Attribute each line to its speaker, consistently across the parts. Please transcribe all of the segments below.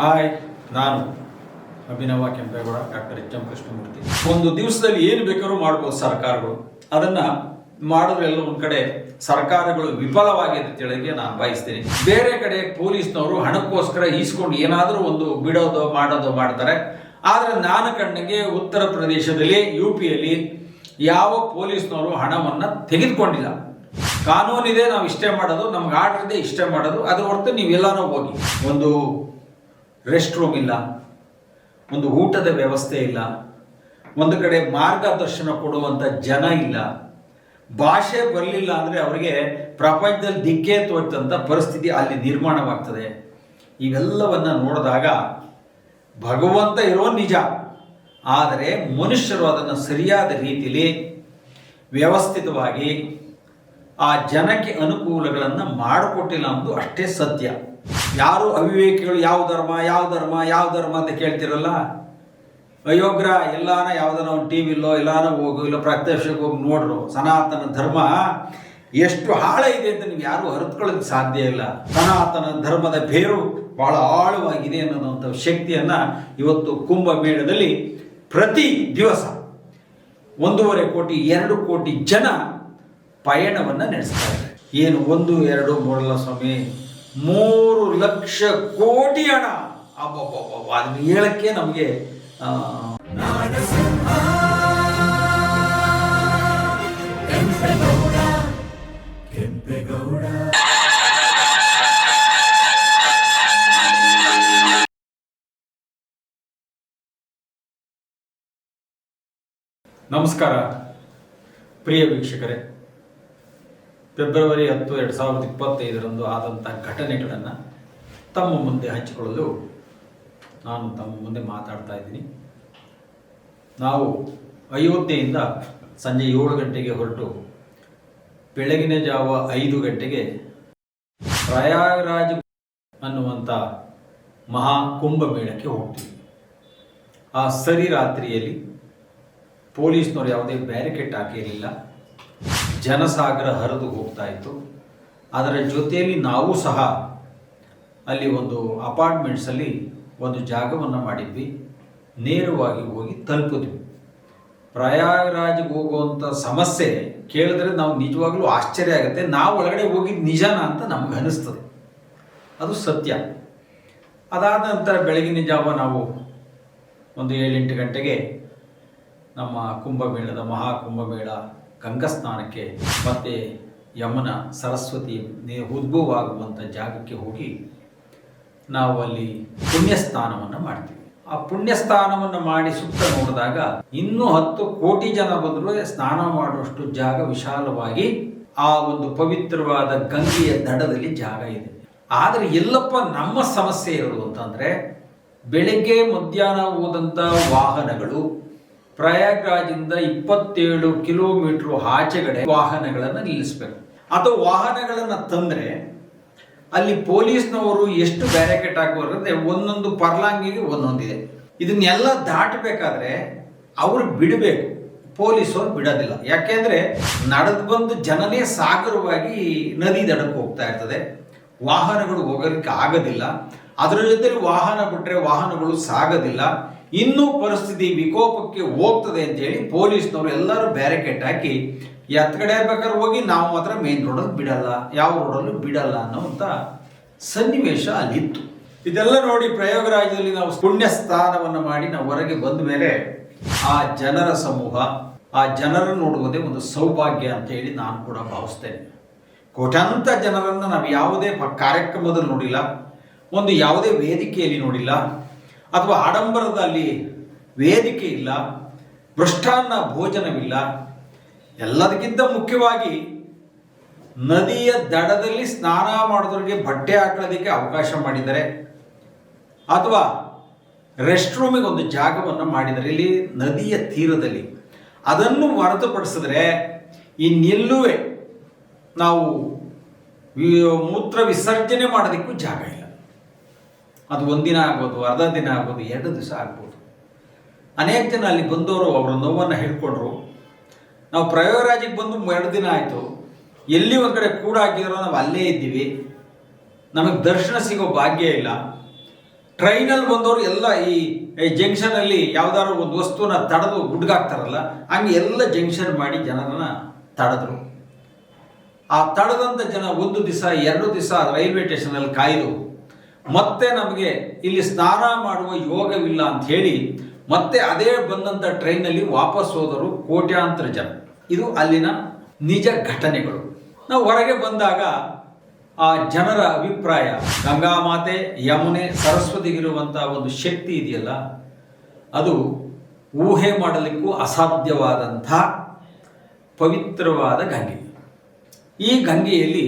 Speaker 1: Hi, ನಾನು Abhinava Kempegowda doctor H M Krishnamurthy. ಒಂದು ದಿವಸದಲ್ಲಿ ಏನು ಬೇಕಾದ್ರೂ ಮಾಡ್ಬೋದು ಸರ್ಕಾರಗಳು. ಅದನ್ನ ಮಾಡಿದ್ರೆಲ್ಲ ಒಂದ್ ಕಡೆ ಸರ್ಕಾರಗಳು ವಿಫಲವಾಗಿದೆ ಅಂತೇಳಿಗೆ ನಾನು ಬಯಸ್ತೀನಿ. ಬೇರೆ ಕಡೆ ಪೊಲೀಸ್ನವರು ಹಣಕ್ಕೋಸ್ಕರ ಈಸ್ಕೊಂಡು ಏನಾದರೂ ಒಂದು ಬಿಡೋದು, ಮಾಡೋದು ಮಾಡ್ತಾರೆ. ಆದರೆ ನಾನು ಕಣ್ಣಿಗೆ ಉತ್ತರ ಪ್ರದೇಶದಲ್ಲಿ, ಯು ಪಿಯಲ್ಲಿ ಯಾವ ಪೊಲೀಸ್ನವರು ಹಣವನ್ನು ತೆಗೆದುಕೊಂಡಿಲ್ಲ. ಕಾನೂನಿದೆ, ನಾವು ಇಷ್ಟೇ ಮಾಡೋದು, ನಮ್ಗೆ ಆರ್ಡರ್ ಇದೆ ಇಷ್ಟೇ ಮಾಡೋದು. ಅದ್ರ ಹೊರತು ನೀವೆಲ್ಲಾನು ಹೋಗಿ. ಒಂದು ರೆಸ್ಟ್ ರೂಮ್ ಇಲ್ಲ, ಒಂದು ಊಟದ ವ್ಯವಸ್ಥೆ ಇಲ್ಲ, ಒಂದು ಕಡೆ ಮಾರ್ಗದರ್ಶನ ಕೊಡುವಂಥ ಜನ ಇಲ್ಲ, ಭಾಷೆ ಬರಲಿಲ್ಲ ಅಂದರೆ ಅವರಿಗೆ ಪ್ರಪಂಚದಲ್ಲಿ ದಿಕ್ಕೇ ತೋರ್ತಂಥ ಪರಿಸ್ಥಿತಿ ಅಲ್ಲಿ ನಿರ್ಮಾಣವಾಗ್ತದೆ. ಇವೆಲ್ಲವನ್ನು ನೋಡಿದಾಗ ಭಗವಂತ ಇರೋ ನಿಜ, ಆದರೆ ಮನುಷ್ಯರು ಅದನ್ನು ಸರಿಯಾದ ರೀತಿಯಲ್ಲಿ ವ್ಯವಸ್ಥಿತವಾಗಿ ಆ ಜನಕ್ಕೆ ಅನುಕೂಲಗಳನ್ನು ಮಾಡಿಕೊಟ್ಟಿಲ್ಲ ಅನ್ನೋದು ಅಷ್ಟೇ ಸತ್ಯ. ಯಾರು ಅವಿವೇಕಿಗಳು ಯಾವ ಧರ್ಮ ಯಾವ ಧರ್ಮ ಯಾವ ಧರ್ಮ ಅಂತ ಕೇಳ್ತಿರಲ್ಲ? ಅಯೋಗ್ರ, ಎಲ್ಲಾನ ಯಾವ್ದಾನ ಒಂದು ಟಿ ವಿಲ್ಲೋ ಎಲ್ಲಾನ ಹೋಗು, ಇಲ್ಲ ಪ್ರತ್ಯಕ್ಷಕ್ಕೆ ಹೋಗಿ ನೋಡ್ರು ಸನಾತನ ಧರ್ಮ ಎಷ್ಟು ಆಳ ಇದೆ ಅಂತ ನೀವು ಯಾರು ಅರಿತ್ಕೊಳ್ಳೋದಕ್ಕೆ ಸಾಧ್ಯ ಇಲ್ಲ. ಸನಾತನ ಧರ್ಮದ ಬೇರು ಬಹಳ ಆಳವಾಗಿದೆ ಅನ್ನೋದಂಥ ಶಕ್ತಿಯನ್ನ ಇವತ್ತು ಕುಂಭಮೇಳದಲ್ಲಿ ಪ್ರತಿ ದಿವಸ ಒಂದೂವರೆ ಕೋಟಿ, ಎರಡು ಕೋಟಿ ಜನ ಪಯಣವನ್ನ ನಡೆಸ್ತಾರೆ ಏನು ಒಂದು, ಎರಡು, ಮೂರಲ್ಲ ಸ್ವಾಮಿ? ಮೂರು ಲಕ್ಷ ಕೋಟಿ ಹಣ. ಅದನ್ನ ಹೇಳಕ್ಕೆ ನಮಗೆ ನಮಸ್ಕಾರ. ಪ್ರಿಯ ವೀಕ್ಷಕರೇ ಫೆಬ್ರವರಿ ಹತ್ತು, ಎರಡು ಸಾವಿರದ ಇಪ್ಪತ್ತೈದರಂದು ಆದಂಥ ಘಟನೆಗಳನ್ನು ತಮ್ಮ ಮುಂದೆ ಹಂಚಿಕೊಳ್ಳಲು ನಾನು ತಮ್ಮ ಮುಂದೆ ಮಾತಾಡ್ತಾ ಇದ್ದೀನಿ. ನಾವು ಅಯೋಧ್ಯೆಯಿಂದ ಸಂಜೆ ಏಳು ಗಂಟೆಗೆ ಹೊರಟು ಬೆಳಗಿನ ಜಾವ ಐದು ಗಂಟೆಗೆ ಪ್ರಯಾಗರಾಜ್ ಅನ್ನುವಂಥ ಮಹಾ ಕುಂಭಮೇಳಕ್ಕೆ ಹೋಗ್ತೀವಿ. ಆ ಸರಿ ರಾತ್ರಿಯಲ್ಲಿ ಪೊಲೀಸ್ನವರು ಯಾವುದೇ ಬ್ಯಾರಿಕೇಡ್ ಹಾಕಿರಲಿಲ್ಲ. ಜನಸಾಗರ ಹರಿದು ಹೋಗ್ತಾ ಇತ್ತು. ಅದರ ಜೊತೆಯಲ್ಲಿ ನಾವು ಸಹ ಅಲ್ಲಿ ಒಂದು ಅಪಾರ್ಟ್ಮೆಂಟ್ಸಲ್ಲಿ ಒಂದು ಜಾಗವನ್ನು ಮಾಡಿದ್ವಿ. ನೇರವಾಗಿ ಹೋಗಿ ತಲುಪಿದ್ವಿ. ಪ್ರಯಾಗರಾಜ್ಗೆ ಹೋಗುವಂಥ ಸಮಸ್ಯೆ ಕೇಳಿದ್ರೆ ನಾವು ನಿಜವಾಗ್ಲೂ ಆಶ್ಚರ್ಯ ಆಗುತ್ತೆ. ನಾವು ಒಳಗಡೆ ಹೋಗಿದ್ದು ನಿಜಾನ ಅಂತ ನಮ್ಗೆ ಅನ್ನಿಸ್ತದೆ ಅದು ಸತ್ಯ. ಅದಾದ ನಂತರ ಬೆಳಗಿನ ಜಾವ ನಾವು ಒಂದು ಏಳೆಂಟು ಗಂಟೆಗೆ ನಮ್ಮ ಕುಂಭಮೇಳದ ಮಹಾ ಕುಂಭಮೇಳ ಗಂಗಾ ಸ್ನಾನಕ್ಕೆ ಮತ್ತು ಯಮುನ, ಸರಸ್ವತಿ ಉದ್ಭವವಾಗುವಂಥ ಜಾಗಕ್ಕೆ ಹೋಗಿ ನಾವು ಅಲ್ಲಿ ಪುಣ್ಯ ಸ್ನಾನವನ್ನು ಮಾಡ್ತೀವಿ. ಆ ಪುಣ್ಯ ಸ್ನಾನವನ್ನು ಮಾಡಿ ಸುತ್ತ ನೋಡಿದಾಗ ಇನ್ನೂ ಹತ್ತು ಕೋಟಿ ಜನ ಬಂದರೂ ಸ್ನಾನ ಮಾಡುವಷ್ಟು ಜಾಗ ವಿಶಾಲವಾಗಿ ಆ ಒಂದು ಪವಿತ್ರವಾದ ಗಂಗೆಯ ದಡದಲ್ಲಿ ಜಾಗ ಇದೆ. ಆದರೆ ಎಲ್ಲಪ್ಪ ನಮ್ಮ ಸಮಸ್ಯೆ ಇರೋದು ಅಂತಂದರೆ ಬೆಳಗ್ಗೆ ಮಧ್ಯಾಹ್ನ ಹೋದಂಥ ವಾಹನಗಳು ಪ್ರಯಾಗ್ರಾಜಿಂದ ಇಪ್ಪತ್ತೇಳು ಕಿಲೋಮೀಟರ್ ಆಚೆಗಡೆ ವಾಹನಗಳನ್ನು ನಿಲ್ಲಿಸಬೇಕು. ಅಥವಾ ವಾಹನಗಳನ್ನು ತಂದ್ರೆ ಅಲ್ಲಿ ಪೊಲೀಸ್ನವರು ಎಷ್ಟು ಬ್ಯಾರಿಕೇಡ್ ಹಾಕುವಂದ್ರೆ ಒಂದೊಂದು ಪರ್ಲಾಂಗಿಗೆ ಒಂದೊಂದಿದೆ ಇದನ್ನೆಲ್ಲ ದಾಟಬೇಕಾದ್ರೆ ಅವರು ಬಿಡಬೇಕು. ಪೊಲೀಸರು ಬಿಡೋದಿಲ್ಲ. ಯಾಕೆಂದ್ರೆ ನಡೆದು ಬಂದು ಜನನೇ ಸಾಗರವಾಗಿ ನದಿ ದಡಕ್ಕೆ ಹೋಗ್ತಾ ಇರ್ತದೆ. ವಾಹನಗಳು ಹೋಗೋದಕ್ಕೆ ಆಗೋದಿಲ್ಲ. ಅದರ ಜೊತೆಲಿ ವಾಹನ ಬಿಟ್ಟರೆ ವಾಹನಗಳು ಸಾಗೋದಿಲ್ಲ. ಇನ್ನೂ ಪರಿಸ್ಥಿತಿ ವಿಕೋಪಕ್ಕೆ ಹೋಗ್ತದೆ ಅಂತ ಹೇಳಿ ಪೊಲೀಸ್ನವರು ಎಲ್ಲರೂ ಬ್ಯಾರಿಕೇಡ್ ಹಾಕಿ ಎತ್ಕಡೆ ಇರ್ಬೇಕಾದ್ರೆ ಹೋಗಿ ನಾವು ಮಾತ್ರ ಮೇನ್ ರೋಡಲ್ಲಿ ಬಿಡಲ್ಲ, ಯಾವ ರೋಡಲ್ಲೂ ಬಿಡಲ್ಲ ಅನ್ನೋಂಥ ಸನ್ನಿವೇಶ ಅಲ್ಲಿತ್ತು. ಇದೆಲ್ಲ ನೋಡಿ ಪ್ರಯೋಗರಾಜ್ಯದಲ್ಲಿ ನಾವು ಪುಣ್ಯ ಸ್ಥಾನವನ್ನು ಮಾಡಿ ನಾವು ಹೊರಗೆ ಬಂದ ಮೇಲೆ ಆ ಜನರ ಸಮೂಹ, ಆ ಜನರನ್ನು ನೋಡುವುದೇ ಒಂದು ಸೌಭಾಗ್ಯ ಅಂತ ಹೇಳಿ ನಾನು ಕೂಡ ಭಾವಿಸ್ತೇನೆ. ಕೋಟ್ಯಾಂತ ಜನರನ್ನು ನಾವು ಯಾವುದೇ ಕಾರ್ಯಕ್ರಮದಲ್ಲಿ ನೋಡಿಲ್ಲ, ಒಂದು ಯಾವುದೇ ವೇದಿಕೆಯಲ್ಲಿ ನೋಡಿಲ್ಲ ಅಥವಾ ಆಡಂಬರದಲ್ಲಿ ವೇದಿಕೆ ಇಲ್ಲ ಮೃಷ್ಟಾನ್ನ ಭೋಜನವಿಲ್ಲ, ಎಲ್ಲದಕ್ಕಿಂತ ಮುಖ್ಯವಾಗಿ ನದಿಯ ದಡದಲ್ಲಿ ಸ್ನಾನ ಮಾಡೋದ್ರಿಗೆ ಬಟ್ಟೆ ಹಾಕೋದಕ್ಕೆ ಅವಕಾಶ ಮಾಡಿದ್ದಾರೆ ಅಥವಾ ರೆಸ್ಟ್ ರೂಮಿಗೆ ಒಂದು ಜಾಗವನ್ನು ಮಾಡಿದರೆ, ಇಲ್ಲಿ ನದಿಯ ತೀರದಲ್ಲಿ ಅದನ್ನು ಹೊರತುಪಡಿಸಿದ್ರೆ ಇನ್ನೆಲ್ಲೂ ನಾವು ಮೂತ್ರ ವಿಸರ್ಜನೆ ಮಾಡೋದಕ್ಕೂ ಜಾಗ ಇಲ್ಲ. ಅದು ಒಂದಿನ ಆಗ್ಬೋದು, ಅರ್ಧ ದಿನ ಆಗ್ಬೋದು, ಎರಡು ದಿವಸ ಆಗ್ಬೋದು. ಅನೇಕ ಜನ ಅಲ್ಲಿ ಬಂದವರು ಅವರ ನೋವನ್ನು ಹೇಳ್ಕೊಂಡ್ರು. ನಾವು ಪ್ರಯೋಗರಾಜಿಗೆ ಬಂದು ಎರಡು ದಿನ ಆಯಿತು. ಎಲ್ಲಿ ಒಂದು ಕಡೆ ಕೂಡ ಹಾಕಿದ್ರು ನಾವು ಅಲ್ಲೇ ಇದ್ದೀವಿ. ನಮಗೆ ದರ್ಶನ ಸಿಗೋ ಭಾಗ್ಯ ಇಲ್ಲ. ಟ್ರೈನಲ್ಲಿ ಬಂದವರು ಎಲ್ಲ ಈ ಜಂಕ್ಷನಲ್ಲಿ ಯಾವ್ದಾದ್ರು ಒಂದು ವಸ್ತುನ ತಡೆದು ಗುಡ್ಗಾಕ್ತಾರಲ್ಲ, ಹಂಗೆ ಎಲ್ಲ ಜಂಕ್ಷನ್ ಮಾಡಿ ಜನರನ್ನ ತಡೆದ್ರು. ಆ ತಡೆದಂಥ ಜನ ಒಂದು ದಿವಸ, ಎರಡು ದಿವಸ ರೈಲ್ವೆ ಸ್ಟೇಷನಲ್ಲಿ ಕಾಯ್ದು ಮತ್ತೆ ನಮಗೆ ಇಲ್ಲಿ ಸ್ನಾನ ಮಾಡುವ ಯೋಗವಿಲ್ಲ ಅಂತ ಹೇಳಿ ಮತ್ತೆ ಅದೇ ಬಂದಂತ ಟ್ರೈನಲ್ಲಿ ವಾಪಸ್ ಹೋದರು ಕೋಟ್ಯಾಂತರ ಜನ. ಇದು ಅಲ್ಲಿನ ನಿಜ ಘಟನೆಗಳು. ನಾವು ಹೊರಗೆ ಬಂದಾಗ ಆ ಜನರ ಅಭಿಪ್ರಾಯ, ಗಂಗಾ ಮಾತೆ, ಯಮುನೆ ಸರಸ್ವತಿಗಿರುವಂತಹ ಒಂದು ಶಕ್ತಿ ಇದೆಯಲ್ಲ, ಅದು ಊಹೆ ಮಾಡಲಿಕ್ಕೂ ಅಸಾಧ್ಯವಾದಂಥ ಪವಿತ್ರವಾದ ಗಂಗೆ. ಈ ಗಂಗೆಯಲ್ಲಿ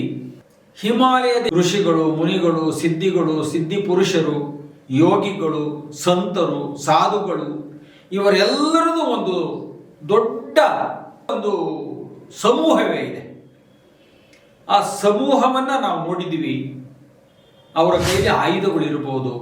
Speaker 1: ಹಿಮಾಲಯದ ಋಷಿಗಳು, ಮುನಿಗಳು, ಸಿದ್ಧಿಗಳು ಸಿದ್ಧಿ ಪುರುಷರು ಯೋಗಿಗಳು, ಸಂತರು, ಸಾಧುಗಳು ಇವರೆಲ್ಲರದು ಒಂದು ದೊಡ್ಡ ಒಂದು ಸಮೂಹವೇ ಇದೆ. ಆ ಸಮೂಹವನ್ನು ನಾವು ನೋಡಿದ್ದೀವಿ. ಅವರ ಕೈಲಿ ಆಯುಧಗಳು ಇರಬಹುದು,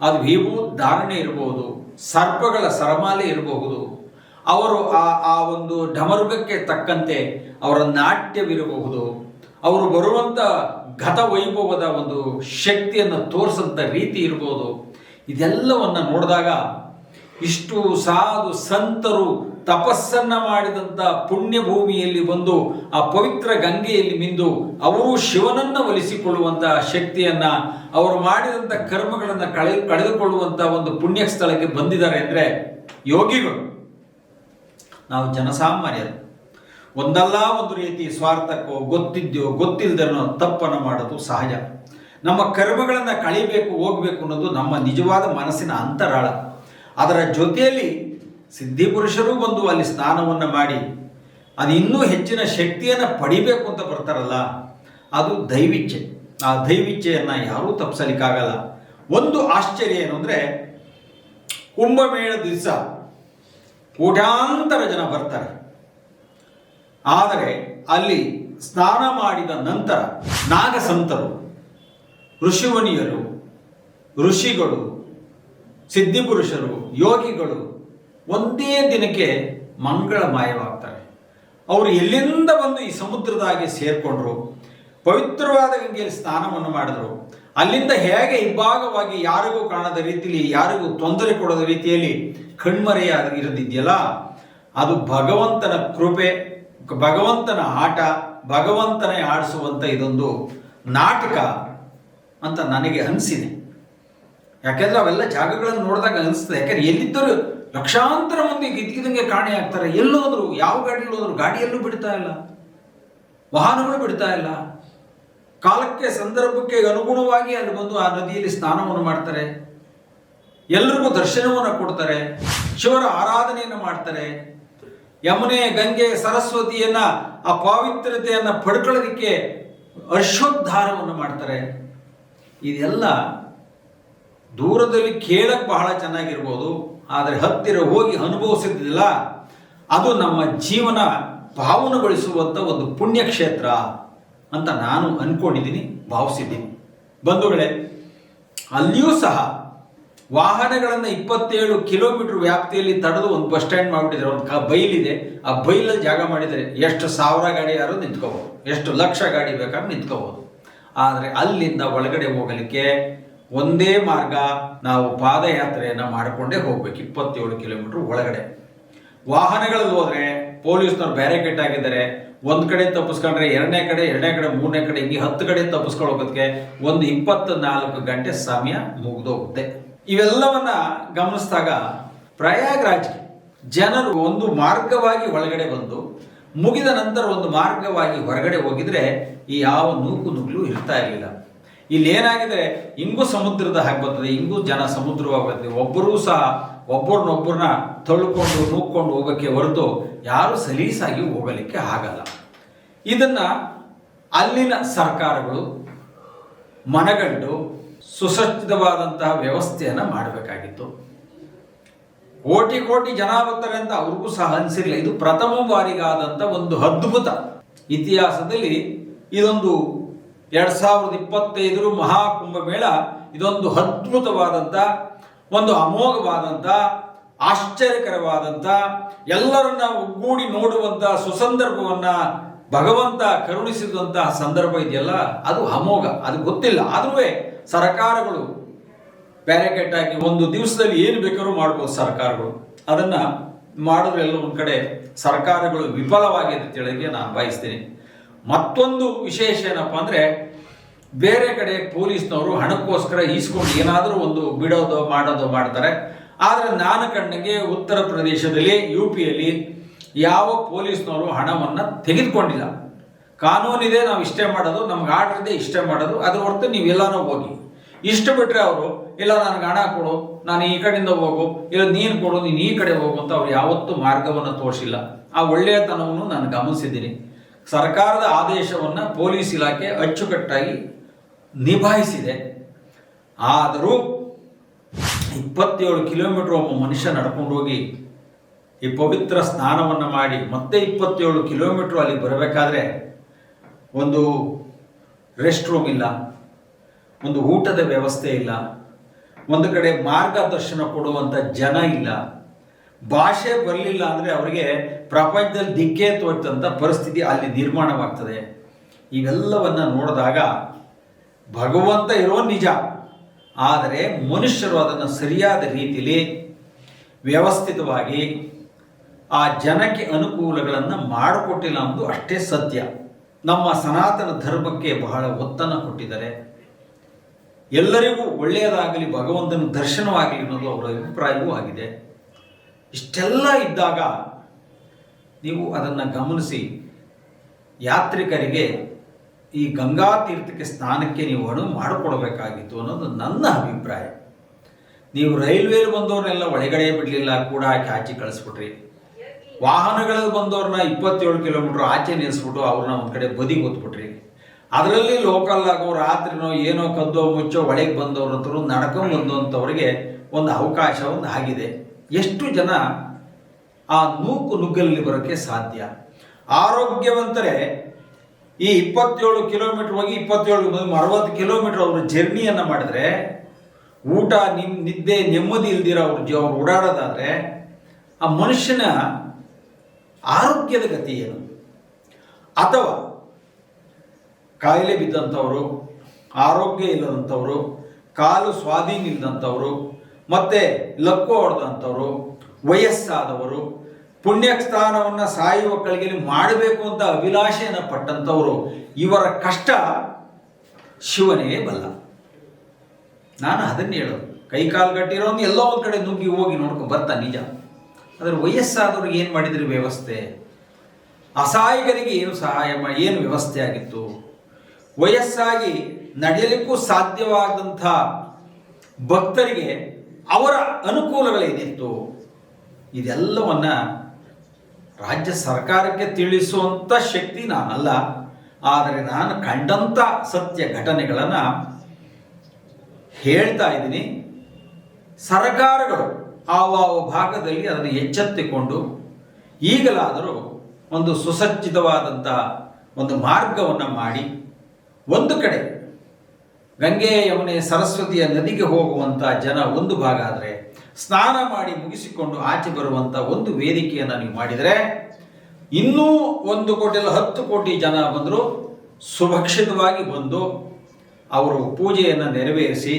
Speaker 1: ಅದು ವಿಭೂ ಧಾರಣೆ ಇರಬಹುದು, ಸರ್ಪಗಳ ಸರಮಾಲೆ ಇರಬಹುದು. ಅವರು ಆ ಆ ಒಂದು ಢಮರುಗಕ್ಕೆ ತಕ್ಕಂತೆ ಅವರ ನಾಟ್ಯವಿರಬಹುದು. ಅವರು ಬರುವಂಥ ಗತ ವೈಭವದ ಒಂದು ಶಕ್ತಿಯನ್ನು ತೋರಿಸಂಥ ರೀತಿ ಇರ್ಬೋದು. ಇದೆಲ್ಲವನ್ನು ನೋಡಿದಾಗ ಇಷ್ಟು ಸಾಧು ಸಂತರು ತಪಸ್ಸನ್ನ ಮಾಡಿದಂಥ ಪುಣ್ಯ ಭೂಮಿಯಲ್ಲಿ ಬಂದು ಆ ಪವಿತ್ರ ಗಂಗೆಯಲ್ಲಿ ಮಿಂದು ಅವರು ಶಿವನನ್ನ ಒಲಿಸಿಕೊಳ್ಳುವಂತಹ ಶಕ್ತಿಯನ್ನ ಅವರು ಮಾಡಿದಂಥ ಕರ್ಮಗಳನ್ನ ಕಳೆ ಕಳೆದುಕೊಳ್ಳುವಂಥ ಒಂದು ಪುಣ್ಯ ಸ್ಥಳಕ್ಕೆ ಬಂದಿದ್ದಾರೆ ಅಂದ್ರೆ ಯೋಗಿಗಳು. ನಾವು ಜನಸಾಮಾನ್ಯರು. ಒಂದಲ್ಲ ಒಂದು ರೀತಿ ಸ್ವಾರ್ಥಕ್ಕೋ ಗೊತ್ತಿದ್ದೋ ಗೊತ್ತಿಲ್ಲದನೋ ತಪ್ಪನ್ನು ಮಾಡೋದು ಸಹಜ. ನಮ್ಮ ಕರ್ಮಗಳನ್ನು ಕಳಿಬೇಕು, ಹೋಗಬೇಕು ಅನ್ನೋದು ನಮ್ಮ ನಿಜವಾದ ಮನಸ್ಸಿನ ಅಂತರಾಳ. ಅದರ ಜೊತೆಯಲ್ಲಿ ಸಿದ್ಧಿಪುರುಷರೂ ಬಂದು ಅಲ್ಲಿ ಸ್ನಾನವನ್ನು ಮಾಡಿ, ಅದು ಇನ್ನೂ ಹೆಚ್ಚಿನ ಶಕ್ತಿಯನ್ನು ಪಡಿಬೇಕು ಅಂತ ಬರ್ತಾರಲ್ಲ, ಅದು ದೈವಿಚ್ಛೆ. ಆ ದೈವಿಚ್ಛೆಯನ್ನು ಯಾರೂ ತಪ್ಪಿಸಲಿಕ್ಕಾಗಲ್ಲ ಒಂದು ಆಶ್ಚರ್ಯ ಏನು ಅಂದರೆ, ಕುಂಭಮೇಳ ದಿವಸ ಕೋಟ್ಯಾಂತರ ಜನ ಬರ್ತಾರೆ. ಆದರೆ ಅಲ್ಲಿ ಸ್ನಾನ ಮಾಡಿದ ನಂತರ ನಾಗಸಂತರು, ಋಷಿಮುನಿಯರು, ಋಷಿಗಳು, ಸಿದ್ಧಿಪುರುಷರು, ಯೋಗಿಗಳು ಒಂದೇ ದಿನಕ್ಕೆ ಮಂಗಳಮಯವಾಗ್ತಾರೆ. ಅವರು ಎಲ್ಲಿಂದ ಬಂದು ಈ ಸಮುದ್ರದಾಗೆ ಸೇರ್ಕೊಂಡ್ರು? ಪವಿತ್ರವಾದ ಗಂಗೆಯಲ್ಲಿ ಸ್ನಾನವನ್ನು ಮಾಡಿದ್ರು. ಅಲ್ಲಿಂದ ಹೇಗೆ ಇಬ್ಬಾಗವಾಗಿ ಯಾರಿಗೂ ಕಾಣದ ರೀತಿಯಲ್ಲಿ ಯಾರಿಗೂ ತೊಂದರೆ ಕೊಡದ ರೀತಿಯಲ್ಲಿ ಕಣ್ಮರೆಯಾದ ಇರದಿದೆಯಲ್ಲ? ಅದು ಭಗವಂತನ ಕೃಪೆ. ಭಗವಂತನ ಆಟ, ಭಗವಂತನೇ ಆಡಿಸುವಂಥ ಇದೊಂದು ನಾಟಕ ಅಂತ ನನಗೆ ಅನಿಸಿದೆ. ಯಾಕೆಂದ್ರೆ ಅವೆಲ್ಲ ಜಾಗಗಳನ್ನು ನೋಡಿದಾಗ ಅನಿಸ್ತದೆ ಯಾಕಂದ್ರೆ ಎಲ್ಲಿದ್ದರೂ ಲಕ್ಷಾಂತರ ಮಂದಿ ಇದ್ದಕ್ಕಿದ್ದಂಗೆ ಕಾಣೆ ಆಗ್ತಾರೆ. ಎಲ್ಲೋದ್ರು, ಯಾವ ಗಾಡಿಯಲ್ಲಿ ಹೋದ್ರು ಗಾಡಿಯಲ್ಲೂ ಬಿಡ್ತಾ ಇಲ್ಲ. ವಾಹನಗಳು ಬಿಡ್ತಾ ಇಲ್ಲ. ಕಾಲಕ್ಕೆ, ಸಂದರ್ಭಕ್ಕೆ ಅನುಗುಣವಾಗಿ ಅಲ್ಲಿ ಬಂದು ಆ ನದಿಯಲ್ಲಿ ಸ್ನಾನವನ್ನು ಮಾಡ್ತಾರೆ. ಎಲ್ರಿಗೂ ದರ್ಶನವನ್ನು ಕೊಡ್ತಾರೆ. ಶಿವರ ಆರಾಧನೆಯನ್ನು ಮಾಡ್ತಾರೆ. ಯಮುನೆ ಗಂಗೆ ಸರಸ್ವತಿಯನ್ನ, ಆ ಪಾವಿತ್ರತೆಯನ್ನ ಪಡ್ಕೊಳ್ಳೋದಕ್ಕೆ ಹರ್ಷೋದ್ಧಾರವನ್ನು ಮಾಡ್ತಾರೆ. ಇದೆಲ್ಲ ದೂರದಲ್ಲಿ ಕೇಳಕ್ ಬಹಳ ಚೆನ್ನಾಗಿರ್ಬೋದು, ಆದರೆ ಹತ್ತಿರ ಹೋಗಿ ಅನುಭವಿಸಿದ್ದಿಲ್ಲ. ಅದು ನಮ್ಮ ಜೀವನ ಭಾವನೆಗೊಳಿಸುವಂಥ ಒಂದು ಪುಣ್ಯಕ್ಷೇತ್ರ ಅಂತ ನಾನು ಅನ್ಕೊಂಡಿದ್ದೀನಿ, ಭಾವಿಸಿದ್ದೀನಿ. ಬಂಧುಗಳೇ, ಅಲ್ಲಿಯೂ ಸಹ ವಾಹನಗಳನ್ನು ಇಪ್ಪತ್ತೇಳು ಕಿಲೋಮೀಟರ್ ವ್ಯಾಪ್ತಿಯಲ್ಲಿ ತಡೆದು ಒಂದು ಬಸ್ ಸ್ಟ್ಯಾಂಡ್ ಮಾಡಿಬಿಟ್ಟಿದ್ದಾರೆ. ಒಂದು ಕ ಬೈಲಿದೆ. ಆ ಬೈಲಲ್ಲಿ ಜಾಗ ಮಾಡಿದರೆ ಎಷ್ಟು ಸಾವಿರ ಗಾಡಿ ಯಾರು ನಿಂತ್ಕೋಬೋದು? ಎಷ್ಟು ಲಕ್ಷ ಗಾಡಿ ಬೇಕಾದ್ರೂ ನಿಂತ್ಕೋಬೋದು. ಆದರೆ ಅಲ್ಲಿಂದ ಒಳಗಡೆ ಹೋಗಲಿಕ್ಕೆ ಒಂದೇ ಮಾರ್ಗ ನಾವು ಪಾದಯಾತ್ರೆಯನ್ನು ಮಾಡಿಕೊಂಡೇ ಹೋಗ್ಬೇಕು. ಇಪ್ಪತ್ತೇಳು ಕಿಲೋಮೀಟರ್ ಒಳಗಡೆ. ವಾಹನಗಳಲ್ಲಿ ಹೋದ್ರೆ ಪೊಲೀಸ್ನವ್ರು ಬ್ಯಾರಿಕೇಡ್ ಆಗಿದ್ದಾರೆ. ಒಂದ್ ಕಡೆ ತಪ್ಪಿಸ್ಕೊಂಡ್ರೆ ಎರಡನೇ ಕಡೆ ಎರಡನೇ ಕಡೆ, ಮೂರನೇ ಕಡೆ ಹಿಂಗೆ ಹತ್ತು ಕಡೆ ತಪ್ಪಿಸ್ಕೊಂಡು ಹೋಗೋದಕ್ಕೆ ಒಂದು ಇಪ್ಪತ್ತ ನಾಲ್ಕು ಗಂಟೆ ಸಮಯ ಮುಗಿದೋಗುತ್ತೆ. ಇವೆಲ್ಲವನ್ನ ಗಮನಿಸಿದಾಗ ಪ್ರಯಾಗ್ರಾಜ್ಗೆ ಜನರು ಒಂದು ಮಾರ್ಗವಾಗಿ ಒಳಗಡೆ ಬಂದು, ಮುಗಿದ ನಂತರ ಒಂದು ಮಾರ್ಗವಾಗಿ ಹೊರಗಡೆ ಹೋಗಿದ್ರೆ ಈ ಯಾವ ನೂಕು ನುಗ್ಲು ಇರ್ತಾ ಇರಲಿಲ್ಲ. ಇಲ್ಲಿ ಏನಾಗಿದೆ? ಇಂಗು ಸಮುದ್ರದ ಹಾಗೆ ಬರ್ತದೆ, ಇಂಗು ಜನ ಸಮುದ್ರವಾಗುತ್ತೆ ಒಬ್ಬರೂ ಸಹ ಒಬ್ಬರನ್ನೊಬ್ಬರನ್ನ ತಳ್ಕೊಂಡು ನೂಕ್ಕೊಂಡು ಹೋಗೋಕ್ಕೆ ಹೊರತು ಯಾರು ಸಲೀಸಾಗಿ ಹೋಗಲಿಕ್ಕೆ ಆಗಲ್ಲ. ಇದನ್ನ ಅಲ್ಲಿನ ಸರ್ಕಾರಗಳು ಮನಗಂಡು ಸುಸಜ್ಜಿತವಾದಂತಹ ವ್ಯವಸ್ಥೆಯನ್ನು ಮಾಡಬೇಕಾಗಿತ್ತು. ಕೋಟಿ ಕೋಟಿ ಜನ ಬರ್ತಾರೆ ಅಂತ ಅವ್ರಿಗೂ ಸಹ ಅನಿಸಿರಲಿಲ್ಲ. ಇದು ಪ್ರಥಮ ಬಾರಿಗಾದಂಥ ಒಂದು ಅದ್ಭುತ ಇತಿಹಾಸದಲ್ಲಿ ಇದೊಂದು ಎರಡು ಸಾವಿರದ ಇಪ್ಪತ್ತೈದರ ಮಹಾಕುಂಭಮೇಳ ಇದೊಂದು ಅದ್ಭುತವಾದಂಥ ಒಂದು ಅಮೋಘವಾದಂಥ ಆಶ್ಚರ್ಯಕರವಾದಂಥ ಎಲ್ಲರನ್ನ ಒಗ್ಗೂಡಿ ನೋಡುವಂಥ ಸುಸಂದರ್ಭವನ್ನ ಭಗವಂತ ಕರುಣಿಸಿದಂತಹ ಸಂದರ್ಭ ಇದೆಯಲ್ಲ, ಅದು ಅಮೋಘ, ಅದು ಗೊತ್ತಿಲ್ಲ. ಆದ್ರೂ ಸರಕಾರಗಳು ಪ್ಯಾರಾಕೆಟ್ ಆಗಿ ಒಂದು ದಿವಸದಲ್ಲಿ ಏನು ಬೇಕಾದ್ರೂ ಮಾಡ್ಬೋದು ಸರ್ಕಾರಗಳು. ಅದನ್ನ ಮಾಡಿದ್ರೆ ಎಲ್ಲ ಒಂದು ಕಡೆ ಸರ್ಕಾರಗಳು ವಿಫಲವಾಗಿದೆ ತಿಳಿಗೆ ನಾನು ಬಯಸ್ತೀನಿ. ಮತ್ತೊಂದು ವಿಶೇಷ ಏನಪ್ಪ ಅಂದ್ರೆ, ಬೇರೆ ಕಡೆ ಪೊಲೀಸ್ನವರು ಹಣಕ್ಕೋಸ್ಕರ ಈಸ್ಕೊಂಡು ಏನಾದರೂ ಒಂದು ಬಿಡೋದು ಮಾಡೋದು ಮಾಡ್ತಾರೆ. ಆದರೆ ನಾನು ಕಣ್ಣಿಗೆ ಉತ್ತರ ಪ್ರದೇಶದಲ್ಲಿ ಯು ಪಿಯಲ್ಲಿ ಯಾವ ಪೊಲೀಸ್ನವರು ಹಣವನ್ನು ತೆಗೆದುಕೊಂಡಿಲ್ಲ. ಕಾನೂನಿದೆ, ನಾವು ಇಷ್ಟೇ ಮಾಡೋದು, ನಮ್ಗೆ ಆರ್ಡರ್ ಇದೆ ಇಷ್ಟೇ ಮಾಡೋದು, ಅದ್ರ ಹೊರತು ನೀವೆಲ್ಲನೂ ಹೋಗಿ. ಇಷ್ಟು ಬಿಟ್ಟರೆ ಅವರು, ಇಲ್ಲ ನನಗೆ ಹಣ ಕೊಡು, ನಾನು ಈ ಕಡೆಯಿಂದ ಹೋಗು, ಇಲ್ಲ ನೀನು ಕೊಡು, ನೀನು ಈ ಕಡೆ ಹೋಗು ಅಂತ ಅವ್ರು ಯಾವತ್ತೂ ಮಾರ್ಗವನ್ನು ತೋರಿಸಿಲ್ಲ. ಆ ಒಳ್ಳೆಯತನವನ್ನು ನಾನು ಗಮನಿಸಿದ್ದೀನಿ. ಸರ್ಕಾರದ ಆದೇಶವನ್ನು ಪೊಲೀಸ್ ಇಲಾಖೆ ಅಚ್ಚುಕಟ್ಟಾಗಿ ನಿಭಾಯಿಸಿದೆ. ಆದರೂ ಇಪ್ಪತ್ತೇಳು ಕಿಲೋಮೀಟರ್ ಒಬ್ಬ ಮನುಷ್ಯ ನಡ್ಕೊಂಡು ಹೋಗಿ ಈ ಪವಿತ್ರ ಸ್ನಾನವನ್ನು ಮಾಡಿ ಮತ್ತೆ ಇಪ್ಪತ್ತೇಳು ಕಿಲೋಮೀಟ್ರ್ ಅಲ್ಲಿ ಬರಬೇಕಾದ್ರೆ ಒಂದು ರೆಸ್ಟ್ ರೂಮ್ ಇಲ್ಲ, ಒಂದು ಊಟದ ವ್ಯವಸ್ಥೆ ಇಲ್ಲ, ಒಂದು ಕಡೆ ಮಾರ್ಗದರ್ಶನ ಕೊಡುವಂಥ ಜನ ಇಲ್ಲ. ಭಾಷೆ ಬರಲಿಲ್ಲ ಅಂದರೆ ಅವರಿಗೆ ಪ್ರಪಂಚದಲ್ಲಿ ದಿಕ್ಕೇ ತೋರ್ತಂಥ ಪರಿಸ್ಥಿತಿ ಅಲ್ಲಿ ನಿರ್ಮಾಣವಾಗ್ತದೆ. ಇವೆಲ್ಲವನ್ನು ನೋಡಿದಾಗ ಭಗವಂತ ಇರೋ ನಿಜ, ಆದರೆ ಮನುಷ್ಯರು ಅದನ್ನು ಸರಿಯಾದ ರೀತಿಯಲ್ಲಿ ವ್ಯವಸ್ಥಿತವಾಗಿ ಆ ಜನಕ್ಕೆ ಅನುಕೂಲಗಳನ್ನು ಮಾಡಿಕೊಟ್ಟಿಲ್ಲ ಅಂದು ಅಷ್ಟೇ ಸತ್ಯ. ನಮ್ಮ ಸನಾತನ ಧರ್ಮಕ್ಕೆ ಬಹಳ ಒತ್ತನ್ನು ಕೊಟ್ಟಿದ್ದಾರೆ. ಎಲ್ಲರಿಗೂ ಒಳ್ಳೆಯದಾಗಲಿ, ಭಗವಂತನ ದರ್ಶನವಾಗಲಿ ಅನ್ನೋದು ಅವರ ಅಭಿಪ್ರಾಯವೂ ಆಗಿದೆ. ಇಷ್ಟೆಲ್ಲ ಇದ್ದಾಗ ನೀವು ಅದನ್ನು ಗಮನಿಸಿ, ಯಾತ್ರಿಕರಿಗೆ ಈ ಗಂಗಾ ತೀರ್ಥಕ್ಕೆ ಸ್ನಾನಕ್ಕೆ ನೀವು ಅನುವು ಮಾಡಿಕೊಡಬೇಕಾಗಿತ್ತು ಅನ್ನೋದು ನನ್ನ ಅಭಿಪ್ರಾಯ. ನೀವು ರೈಲ್ವೇಲಿ ಬಂದವ್ರನ್ನೆಲ್ಲ ಒಳಗಡೆ ಬಿಡಲಿಲ್ಲ ಕೂಡ ಹಾಕಿ ಆಚೆ ಕಳಿಸ್ಬಿಟ್ರಿ. ವಾಹನಗಳಲ್ಲಿ ಬಂದವ್ರನ್ನ ಇಪ್ಪತ್ತೇಳು ಕಿಲೋಮೀಟರ್ ಆಚೆ ನಿಲ್ಲಿಸ್ಬಿಟ್ಟು ಅವ್ರನ್ನ ಒಂದು ಕಡೆ ಬದಿ ಗೊತ್ಬಿಟ್ರಿ ಅದರಲ್ಲಿ ಲೋಕಲ್ ಆಗೋ ರಾತ್ರಿನೋ ಏನೋ ಕದ್ದೋ ಮುಚ್ಚೋ ಒಳಗೆ ಬಂದವ್ರ ಹತ್ರ ನಡ್ಕೊಂಡು ಬಂದಂಥವ್ರಿಗೆ ಒಂದು ಅವಕಾಶ ಒಂದು ಆಗಿದೆ. ಎಷ್ಟು ಜನ ಆ ನೂಕು ನುಗ್ಗಲಲ್ಲಿ ಬರೋಕ್ಕೆ ಸಾಧ್ಯ? ಆರೋಗ್ಯವಂತರೆ, ಈ ಇಪ್ಪತ್ತೇಳು ಕಿಲೋಮೀಟರ್ ಹೋಗಿ ಇಪ್ಪತ್ತೇಳು ಅರವತ್ತು ಕಿಲೋಮೀಟರ್ ಅವರು ಜರ್ನಿಯನ್ನು ಮಾಡಿದ್ರೆ, ಊಟ ನಿಮ್ ನಿದ್ದೆ ನೆಮ್ಮದಿ ಇಲ್ದಿರೋ ಅವ್ರ ಜೀವ ಓಡಾಡೋದಾದ್ರೆ, ಆ ಮನುಷ್ಯನ ಆರೋಗ್ಯದ ಗತಿ ಏನು? ಅಥವಾ ಕಾಯಿಲೆ ಬಿದ್ದಂಥವರು, ಆರೋಗ್ಯ ಇಲ್ಲದಂಥವರು, ಕಾಲು ಸ್ವಾಧೀನ ಇಲ್ಲದಂಥವರು ಮತ್ತೆ ಲಕ್ಕು ಹೊಡೆದಂಥವರು, ವಯಸ್ಸಾದವರು, ಪುಣ್ಯಸ್ಥಾನವನ್ನು ಸಾಯುವ ಕಳಿಗೆಯಲ್ಲಿ ಮಾಡಬೇಕು ಅಂತ ಅಭಿಲಾಷೆಯನ್ನು ಪಟ್ಟಂಥವರು, ಇವರ ಕಷ್ಟ ಶಿವನೇ ಬಲ್ಲ. ನಾನು ಅದನ್ನು ಹೇಳೋದು. ಕೈ ಕಾಲು ಗಟ್ಟಿರೋನು ಎಲ್ಲೋ ಒಂದು ಕಡೆ ನುಗ್ಗಿ ಹೋಗಿ ನೋಡ್ಕೊಂಡು ಬರ್ತಾ ನಿಜ. ಆದರೆ ವಯಸ್ಸಾದವ್ರಿಗೆ ಏನು ಮಾಡಿದ್ರಿ ವ್ಯವಸ್ಥೆ? ಅಸಹಾಯಕರಿಗೆ ಏನು ಸಹಾಯ ಏನು ವ್ಯವಸ್ಥೆ ಆಗಿತ್ತು? ವಯಸ್ಸಾಗಿ ನಡೆಯಲಿಕ್ಕೂ ಸಾಧ್ಯವಾದಂಥ ಭಕ್ತರಿಗೆ ಅವರ ಅನುಕೂಲಗಳೇನಿತ್ತು ಇದೆಲ್ಲವನ್ನ ರಾಜ್ಯ ಸರ್ಕಾರಕ್ಕೆ ತಿಳಿಸುವಂಥ ಶಕ್ತಿ ನಾನಲ್ಲ. ಆದರೆ ನಾನು ಕಂಡಂಥ ಸತ್ಯ ಘಟನೆಗಳನ್ನು ಹೇಳ್ತಾ ಇದ್ದೀನಿ. ಸರ್ಕಾರಗಳು ಆವಾವ ಭಾಗದಲ್ಲಿ ಅದನ್ನು ಎಚ್ಚೆತ್ತಿಕೊಂಡು ಈಗಲಾದರೂ ಒಂದು ಸುಸಜ್ಜಿತವಾದಂಥ ಒಂದು ಮಾರ್ಗವನ್ನು ಮಾಡಿ ಒಂದು ಕಡೆ ಗಂಗೆ ಯಮುನೆ ಸರಸ್ವತಿಯ ನದಿಗೆ ಹೋಗುವಂಥ ಜನ ಒಂದು ಭಾಗ ಆದರೆ ಸ್ನಾನ ಮಾಡಿ ಮುಗಿಸಿಕೊಂಡು ಆಚೆ ಬರುವಂಥ ಒಂದು ವೇದಿಕೆಯನ್ನು ನೀವು ಮಾಡಿದರೆ ಇನ್ನೂ ಒಂದು ಕೋಟಿಯಲ್ಲಿ ಹತ್ತು ಕೋಟಿ ಜನ ಬಂದರು, ಸುಭಕ್ಷಿತವಾಗಿ ಬಂದು ಅವರು ಪೂಜೆಯನ್ನು ನೆರವೇರಿಸಿ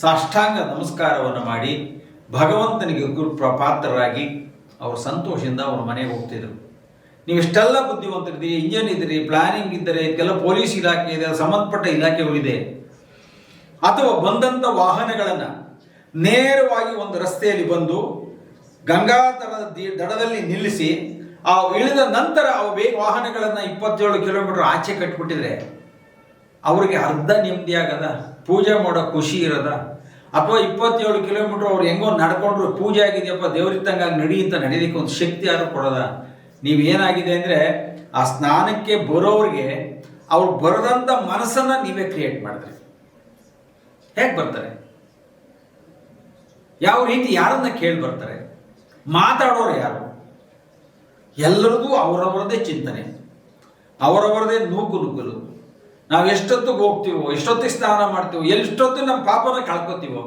Speaker 1: ಸಾಷ್ಟಾಂಗ ನಮಸ್ಕಾರವನ್ನು ಮಾಡಿ ಭಗವಂತನಿಗೆ ಗುರು ಪಾತ್ರರಾಗಿ ಅವರು ಸಂತೋಷದಿಂದ ಅವ್ರ ಮನೆಗೆ ಹೋಗ್ತಿದ್ರು. ನೀವು ಇಷ್ಟೆಲ್ಲ ಬುದ್ಧಿವಂತರಿದ್ದೀರಿ ಇಂಜಿನ್ ಇದ್ದೀರಿ, ಪ್ಲಾನಿಂಗ್ ಇದ್ದರೆ, ಇದಕ್ಕೆಲ್ಲ ಪೊಲೀಸ್ ಇಲಾಖೆ ಇದೆ, ಸಂಬಂಧಪಟ್ಟ ಇಲಾಖೆಗಳಿದೆ ಅಥವಾ ಬಂದಂಥ ವಾಹನಗಳನ್ನು ನೇರವಾಗಿ ಒಂದು ರಸ್ತೆಯಲ್ಲಿ ಬಂದು ಗಂಗಾತರದ ದಡದಲ್ಲಿ ನಿಲ್ಲಿಸಿ, ಆ ಇಳಿದ ನಂತರ ಅವು ಬೇಗ ವಾಹನಗಳನ್ನು ಇಪ್ಪತ್ತೇಳು ಕಿಲೋಮೀಟರ್ ಆಚೆ ಕಟ್ಬಿಟ್ಟಿದ್ರೆ, ಅವರಿಗೆ ಅರ್ಧ ನೆಮ್ಮದಿ ಆಗದ ಪೂಜೆ ಮಾಡೋ ಖುಷಿ ಇರೋದ ಅಥವಾ ಇಪ್ಪತ್ತೇಳು ಕಿಲೋಮೀಟರ್ ಅವ್ರು ಹೆಂಗೋ ನಡ್ಕೊಂಡ್ರು, ಪೂಜೆ ಆಗಿದೆಯಪ್ಪ ದೇವರಿತ್ತಂಗಾಗಿ ನಡಿ ಅಂತ ನಡೀಲಿಕ್ಕೆ ಒಂದು ಶಕ್ತಿ ಯಾರು ಕೊಡೋದ ನೀವೇನಾಗಿದೆ ಅಂದರೆ, ಆ ಸ್ನಾನಕ್ಕೆ ಬರೋರಿಗೆ ಅವ್ರು ಬರದಂಥ ಮನಸ್ಸನ್ನು ನೀವೇ ಕ್ರಿಯೇಟ್ ಮಾಡಿದ್ರಿ ಹೇಗೆ ಬರ್ತಾರೆ? ಯಾವ ರೀತಿ ಯಾರನ್ನ ಕೇಳಿ ಬರ್ತಾರೆ? ಮಾತಾಡೋರು ಯಾರು? ಎಲ್ಲರಿಗೂ ಅವರವರದೇ ಚಿಂತನೆ, ಅವರವರದೇ ನೂಕು ನುಗ್ಗಲು. ನಾವು ಎಷ್ಟೊತ್ತಿಗೆ ಹೋಗ್ತೀವೋ, ಎಷ್ಟೊತ್ತಿಗೆ ಸ್ನಾನ ಮಾಡ್ತೀವೋ ಎಷ್ಟೊತ್ತು ನಮ್ಮ ಪಾಪನ ಕಳ್ಕೊತೀವೋ,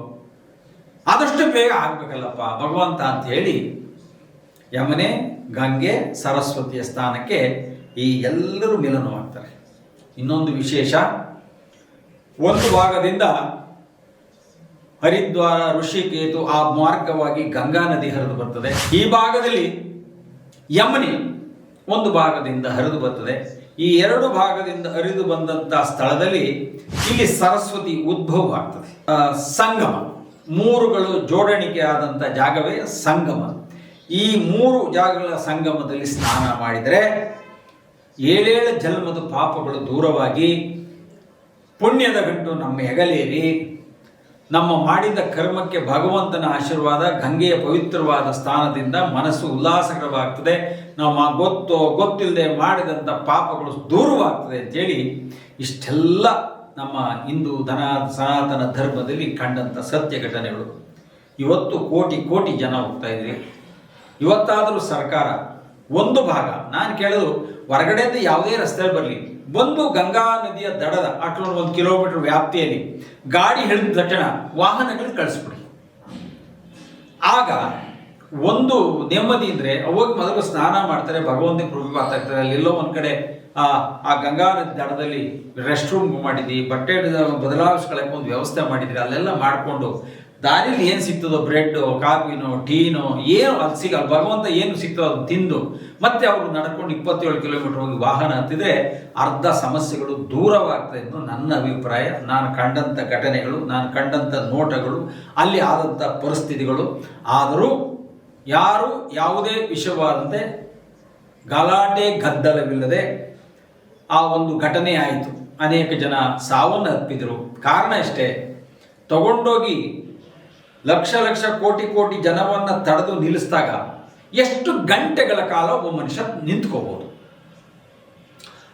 Speaker 1: ಆದಷ್ಟು ಬೇಗ ಆಗ್ಬೇಕಲ್ಲಪ್ಪ, ಭಗವಂತ ಅಂತ ಹೇಳಿ ಯಮನೆ, ಗಂಗೆ, ಸರಸ್ವತಿಯ ಸ್ಥಾನಕ್ಕೆ ಈ ಎಲ್ಲರೂ ಮಿಲನವಾಗ್ತಾರೆ ಇನ್ನೊಂದು ವಿಶೇಷ, ಒಂದು ಭಾಗದಿಂದ ಹರಿದ್ವಾರ, ಋಷಿಕೇತು ಆ ಮಾರ್ಗವಾಗಿ ಗಂಗಾ ನದಿ ಹರಿದು ಬರ್ತದೆ. ಈ ಭಾಗದಲ್ಲಿ ಯಮನಿ ಒಂದು ಭಾಗದಿಂದ ಹರಿದು ಬರ್ತದೆ. ಈ ಎರಡು ಭಾಗದಿಂದ ಅರಿದು ಬಂದಂತಹ ಸ್ಥಳದಲ್ಲಿ ಇಲ್ಲಿ ಸರಸ್ವತಿ ಉದ್ಭವ ಆಗ್ತದೆ ಸಂಗಮ. ಮೂರುಗಳು ಜೋಡಣಿಕೆ ಆದಂತ ಜಾಗವೇ ಸಂಗಮ. ಈ ಮೂರು ಜಾಗಗಳ ಸಂಗಮದಲ್ಲಿ ಸ್ನಾನ ಮಾಡಿದರೆ ಏಳೇಳು ಜನ್ಮದ ಪಾಪಗಳು ದೂರವಾಗಿ ಪುಣ್ಯದ ಗಂಟು ನಮ್ಮ ಹೆಗಲೇರಿ ನಮ್ಮ ಮಾಡಿದ ಕರ್ಮಕ್ಕೆ ಭಗವಂತನ ಆಶೀರ್ವಾದ, ಗಂಗೆಯ ಪವಿತ್ರವಾದ ಸ್ಥಾನದಿಂದ ಮನಸ್ಸು ಉಲ್ಲಾಸಕರವಾಗ್ತದೆ. ನಮ್ಮ ಗೊತ್ತು ಗೊತ್ತಿಲ್ಲದೆ ಮಾಡಿದಂಥ ಪಾಪಗಳು ದೂರವಾಗ್ತದೆ ಅಂತೇಳಿ ಇಷ್ಟೆಲ್ಲ ನಮ್ಮ ಹಿಂದೂ ಧನ ಸನಾತನ ಧರ್ಮದಲ್ಲಿ ಕಂಡಂಥ ಸತ್ಯ ಘಟನೆಗಳು. ಇವತ್ತು ಕೋಟಿ ಕೋಟಿ ಜನ ಹೋಗ್ತಾ ಇದ್ರಿ. ಇವತ್ತಾದರೂ ಸರ್ಕಾರ ಒಂದು ಭಾಗ, ನಾನು ಕೇಳೋದು ಹೊರಗಡೆಯಿಂದ ಯಾವುದೇ ರಸ್ತೆಯಲ್ಲಿ ಬರಲಿ. ಬಂದು ಗಂಗಾ ನದಿಯ ದಡದ ಅಟ್ಲೊಂದು ಒಂದು ಕಿಲೋಮೀಟರ್ ವ್ಯಾಪ್ತಿಯಲ್ಲಿ ಗಾಡಿ ಹಿಡಿದ ತಕ್ಷಣ ವಾಹನಗಳು ಕಳಿಸ್ಬಿಡಿ. ಆಗ ಒಂದು ನೆಮ್ಮದಿ ಅಂದ್ರೆ ಅವಾಗ ಮೊದಲು ಸ್ನಾನ ಮಾಡ್ತಾರೆ ಭಗವಂತನ ಕೃಪೆ ಮಾತಾಡ್ತಾರೆ ಅಲ್ಲಿ ಎಲ್ಲೋ ಒಂದ್ ಕಡೆ, ಆ ಆ ಗಂಗಾ ನದಿ ದಡದಲ್ಲಿ ರೆಸ್ಟ್ ರೂಮ್ ಮಾಡಿದ್ವಿ, ಬಟ್ಟೆ ಬದಲಾಯಿಸ್ಕೊಳ್ಳಕ್ಕೆ ಒಂದು ವ್ಯವಸ್ಥೆ ಮಾಡಿದ್ರಿ ಅಲ್ಲೆಲ್ಲ ಮಾಡಿಕೊಂಡು, ದಾರಿಲಿ ಏನು ಸಿಗ್ತದೋ ಬ್ರೆಡ್ ಕಾಫಿನೋ, ಟೀನೋ, ಏನು ಅಲ್ಲಿ ಸಿಗಲ್ಲ ಭಗವಂತ ಏನು ಸಿಗ್ತದೋ ಅದನ್ನ ತಿಂದು, ಮತ್ತೆ ಅವರು ನಡ್ಕೊಂಡು ಇಪ್ಪತ್ತೇಳು ಕಿಲೋಮೀಟರ್ ಹೋಗಿ ವಾಹನ ಹತ್ತಿದ್ರೆ ಅರ್ಧ ಸಮಸ್ಯೆಗಳು ದೂರವಾಗ್ತದೆ ಎಂದು ನನ್ನ ಅಭಿಪ್ರಾಯ, ನಾನು ಕಂಡಂಥ ಘಟನೆಗಳು, ನಾನು ಕಂಡಂಥ ನೋಟಗಳು, ಅಲ್ಲಿ ಆದಂಥ ಪರಿಸ್ಥಿತಿಗಳು, ಆದರೂ ಯಾರು ಯಾವುದೇ ವಿಷಯವಾದಂತೆ ಗಲಾಟೆ ಗದ್ದಲವಿಲ್ಲದೆ ಆ ಒಂದು ಘಟನೆ ಆಯಿತು. ಅನೇಕ ಜನ ಸಾವನ್ನು ಅಪ್ಪಿದರು ಕಾರಣ ಅಷ್ಟೇ ತಗೊಂಡೋಗಿ ಲಕ್ಷ ಲಕ್ಷ ಕೋಟಿ ಕೋಟಿ ಜನವನ್ನು ತಡೆದು ನಿಲ್ಲಿಸಿದಾಗ ಎಷ್ಟು ಗಂಟೆಗಳ ಕಾಲ ಒಬ್ಬ ಮನುಷ್ಯ ನಿಂತ್ಕೋಬಹುದು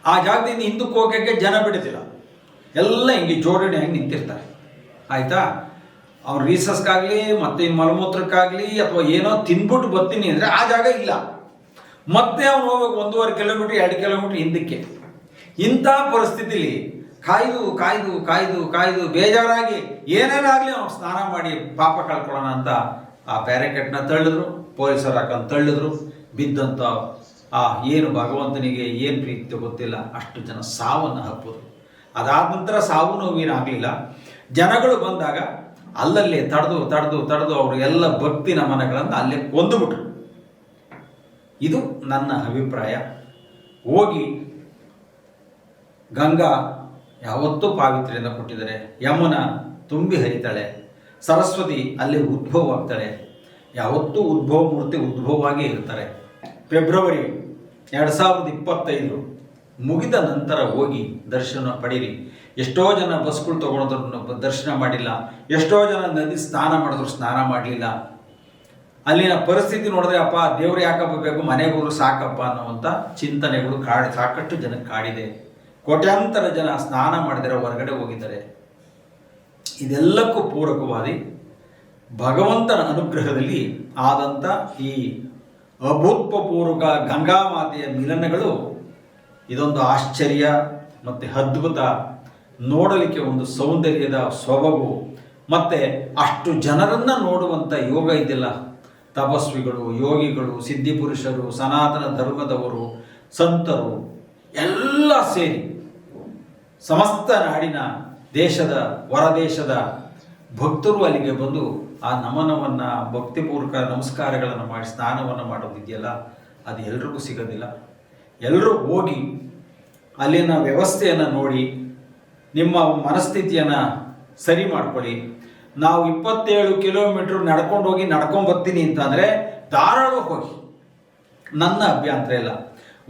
Speaker 1: ಆ ಜಾಗದಿಂದ ಹಿಂದಕ್ಕೆ ಹೋಗೋಕ್ಕೆ ಜನ ಬಿಡುತ್ತಿಲ್ಲ ಎಲ್ಲ ಹಿಂಗೆ ಜೋಡಣೆಯಾಗಿ ನಿಂತಿರ್ತಾರೆ. ಆಯ್ತಾ? ಅವ್ರು ರೀಸಸ್ಗಾಗ್ಲಿ ಮತ್ತೆ ಮಲಮೂತ್ರಕ್ಕಾಗ್ಲಿ ಅಥವಾ ಏನೋ ತಿನ್ಬಿಟ್ಟು ಬರ್ತೀನಿ ಅಂದರೆ ಆ ಜಾಗ ಇಲ್ಲ. ಮತ್ತೆ ಅವ್ನು ಹೋಗ್ಬೇಕು ಒಂದೂವರೆ ಕಿಲೋಮೀಟರ್ ಎರಡು ಕಿಲೋಮೀಟರ್ ಹಿಂದಕ್ಕೆ. ಇಂಥ ಪರಿಸ್ಥಿತಿಲಿ ಕಾಯ್ದು ಕಾಯ್ದು ಕಾಯ್ದು ಕಾಯ್ದು ಬೇಜಾರಾಗಿ ಏನೇನಾಗಲಿ ಅವ್ನು ಸ್ನಾನ ಮಾಡಿ ಪಾಪ ಕಳ್ಕೊಳ್ಳೋಣ ಅಂತ ಆ ಬ್ಯಾರಿಕೇಡ್ನ ತಳ್ಳಿದ್ರು, ಪೊಲೀಸರು ಹಾಕೊಂಡು ತಳ್ಳಿದ್ರು. ಬಿದ್ದಂಥ ಆ ಏನು ಭಗವಂತನಿಗೆ ಏನು ಪ್ರೀತಿ ಗೊತ್ತಿಲ್ಲ, ಅಷ್ಟು ಜನ ಸಾವನ್ನು ಹಪ್ಪುದು ಅದಾದ ನಂತರ ಸಾವು ನೋವೇನಾಗಲಿಲ್ಲ. ಜನಗಳು ಬಂದಾಗ ಅಲ್ಲಲ್ಲೇ ತಡೆದು ತಡೆದು ತಡೆದು ಅವರು ಎಲ್ಲ ಭಕ್ತಿ ನಮನಗಳನ್ನು ಅಲ್ಲೇ ಕೊಂದುಬಿಟ್ರು. ಇದು ನನ್ನ ಅಭಿಪ್ರಾಯ. ಹೋಗಿ ಗಂಗಾ ಯಾವತ್ತೂ ಪಾವಿತ್ರ್ಯನ ಕೊಟ್ಟಿದ್ದಾರೆ. ಯಮುನ ತುಂಬಿ ಹರಿತಾಳೆ. ಸರಸ್ವತಿ ಅಲ್ಲಿ ಉದ್ಭವ ಆಗ್ತಾಳೆ ಯಾವತ್ತೂ ಉದ್ಭವ ಮೂರ್ತಿ ಉದ್ಭವವಾಗಿ ಇರ್ತಾರೆ. ಫೆಬ್ರವರಿ ಎರಡು ಸಾವಿರದ ಇಪ್ಪತ್ತೈದು ಮುಗಿದ ನಂತರ ಹೋಗಿ ದರ್ಶನ ಪಡೀರಿ. ಎಷ್ಟೋ ಜನ ಬಸ್ಗಳು ತೊಗೊಂಡ್ರು ದರ್ಶನ ಮಾಡಿಲ್ಲ. ಎಷ್ಟೋ ಜನ ನದಿ ಸ್ನಾನ ಮಾಡಿದ್ರು ಸ್ನಾನ ಮಾಡಲಿಲ್ಲ. ಅಲ್ಲಿನ ಪರಿಸ್ಥಿತಿ ನೋಡಿದ್ರೆ, ಅಪ್ಪ, ದೇವ್ರು ಯಾಕಪ್ಪ ಬೇಕು? ಮನೆಗೋರು ಸಾಕಪ್ಪ ಅನ್ನುವಂಥ ಚಿಂತನೆಗಳು ಕಾಡಿ, ಸಾಕಷ್ಟು ಜನಕ್ಕೆ ಕಾಡಿದೆ. ಕೋಟ್ಯಾಂತರ ಜನ ಸ್ನಾನ ಮಾಡಿದರೆ ಹೊರಗಡೆ ಹೋಗಿದ್ದಾರೆ. ಇದೆಲ್ಲಕ್ಕೂ ಪೂರಕವಾಗಿ ಭಗವಂತನ ಅನುಗ್ರಹದಲ್ಲಿ ಆದಂಥ ಈ ಅಭೂತ್ಪೂರ್ವಕ ಗಂಗಾ ಮಾತೆಯ ಮಿಲನಗಳು ಇದೊಂದು ಆಶ್ಚರ್ಯ ಮತ್ತು ಅದ್ಭುತ ನೋಡಲಿಕ್ಕೆ ಒಂದು ಸೌಂದರ್ಯದ ಸೊಬಗು ಮತ್ತು ಅಷ್ಟು ಜನರನ್ನು ನೋಡುವಂಥ ಯೋಗ ಇದೆಯಲ್ಲ ತಪಸ್ವಿಗಳು, ಯೋಗಿಗಳು ಸಿದ್ಧಿಪುರುಷರು ಸನಾತನ ಧರ್ಮದವರು, ಸಂತರು, ಎಲ್ಲ ಸೇರಿ ಸಮಸ್ತ ನಾಡಿನ ದೇಶದ, ಹೊರದೇಶದ ಭಕ್ತರು ಅಲ್ಲಿಗೆ ಬಂದು ಆ ನಮನವನ್ನು, ಭಕ್ತಿಪೂರ್ವಕ ನಮಸ್ಕಾರಗಳನ್ನು ಮಾಡಿ, ಸ್ನಾನವನ್ನು ಮಾಡೋದಿದೆಯಲ್ಲ, ಅದು ಎಲ್ರಿಗೂ ಸಿಗೋದಿಲ್ಲ. ಎಲ್ಲರೂ ಹೋಗಿ ಅಲ್ಲಿನ ವ್ಯವಸ್ಥೆಯನ್ನು ನೋಡಿ ನಿಮ್ಮ ಮನಸ್ಥಿತಿಯನ್ನು ಸರಿ ಮಾಡ್ಕೊಳ್ಳಿ. ನಾವು ಇಪ್ಪತ್ತೇಳು ಕಿಲೋಮೀಟ್ರ್ ನಡ್ಕೊಂಡು ಹೋಗಿ ನಡ್ಕೊಂಡು ಬರ್ತೀನಿ ಅಂತಂದರೆ ಧಾರಾಳವಾಗಿ ಹೋಗಿ. ನನ್ನ ಅಭ್ಯಂತರ ಇಲ್ಲ.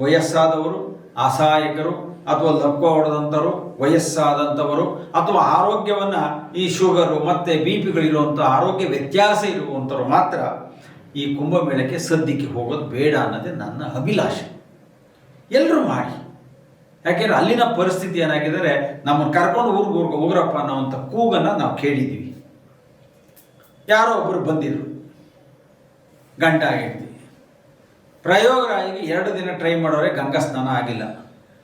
Speaker 1: ವಯಸ್ಸಾದವರು, ಅಸಹಾಯಕರು, ಅಥವಾ ಲಕ್ಕ ಹೊಡೆದಂಥವರು ವಯಸ್ಸಾದಂಥವರು ಅಥವಾ ಆರೋಗ್ಯವನ್ನು ಈ ಶುಗರು ಮತ್ತು ಬಿ ಪಿಗಳಿರುವಂಥ ಆರೋಗ್ಯ ವ್ಯತ್ಯಾಸ ಇರುವಂಥವ್ರು ಮಾತ್ರ ಈ ಕುಂಭಮೇಳಕ್ಕೆ ಸದ್ಯಕ್ಕೆ ಹೋಗೋದು ಬೇಡ ಅನ್ನೋದೇ ನನ್ನ ಅಭಿಲಾಷೆ. ಎಲ್ಲರೂ ಮಾಡಿ. ಯಾಕೆಂದ್ರೆ ಅಲ್ಲಿನ ಪರಿಸ್ಥಿತಿ ಏನಾಗಿದ್ದಾರೆ, ನಮ್ಮನ್ನು ಕರ್ಕೊಂಡು ಊರಿಗೆ ಊರಿಗೆ ಹೋಗ್ರಪ್ಪ ಅನ್ನೋವಂಥ ಕೂಗನ್ನು ನಾವು ಕೇಳಿದ್ದೀವಿ. ಯಾರೋ ಒಬ್ಬರು ಬಂದಿದ್ರು. ಗಂಟ ಆಗಿರ್ತೀವಿ ಪ್ರಯೋಗರಾಗಿ ಎರಡು ದಿನ ಟ್ರೈ ಮಾಡೋರೆ ಗಂಗಾ ಸ್ನಾನ ಆಗಿಲ್ಲ.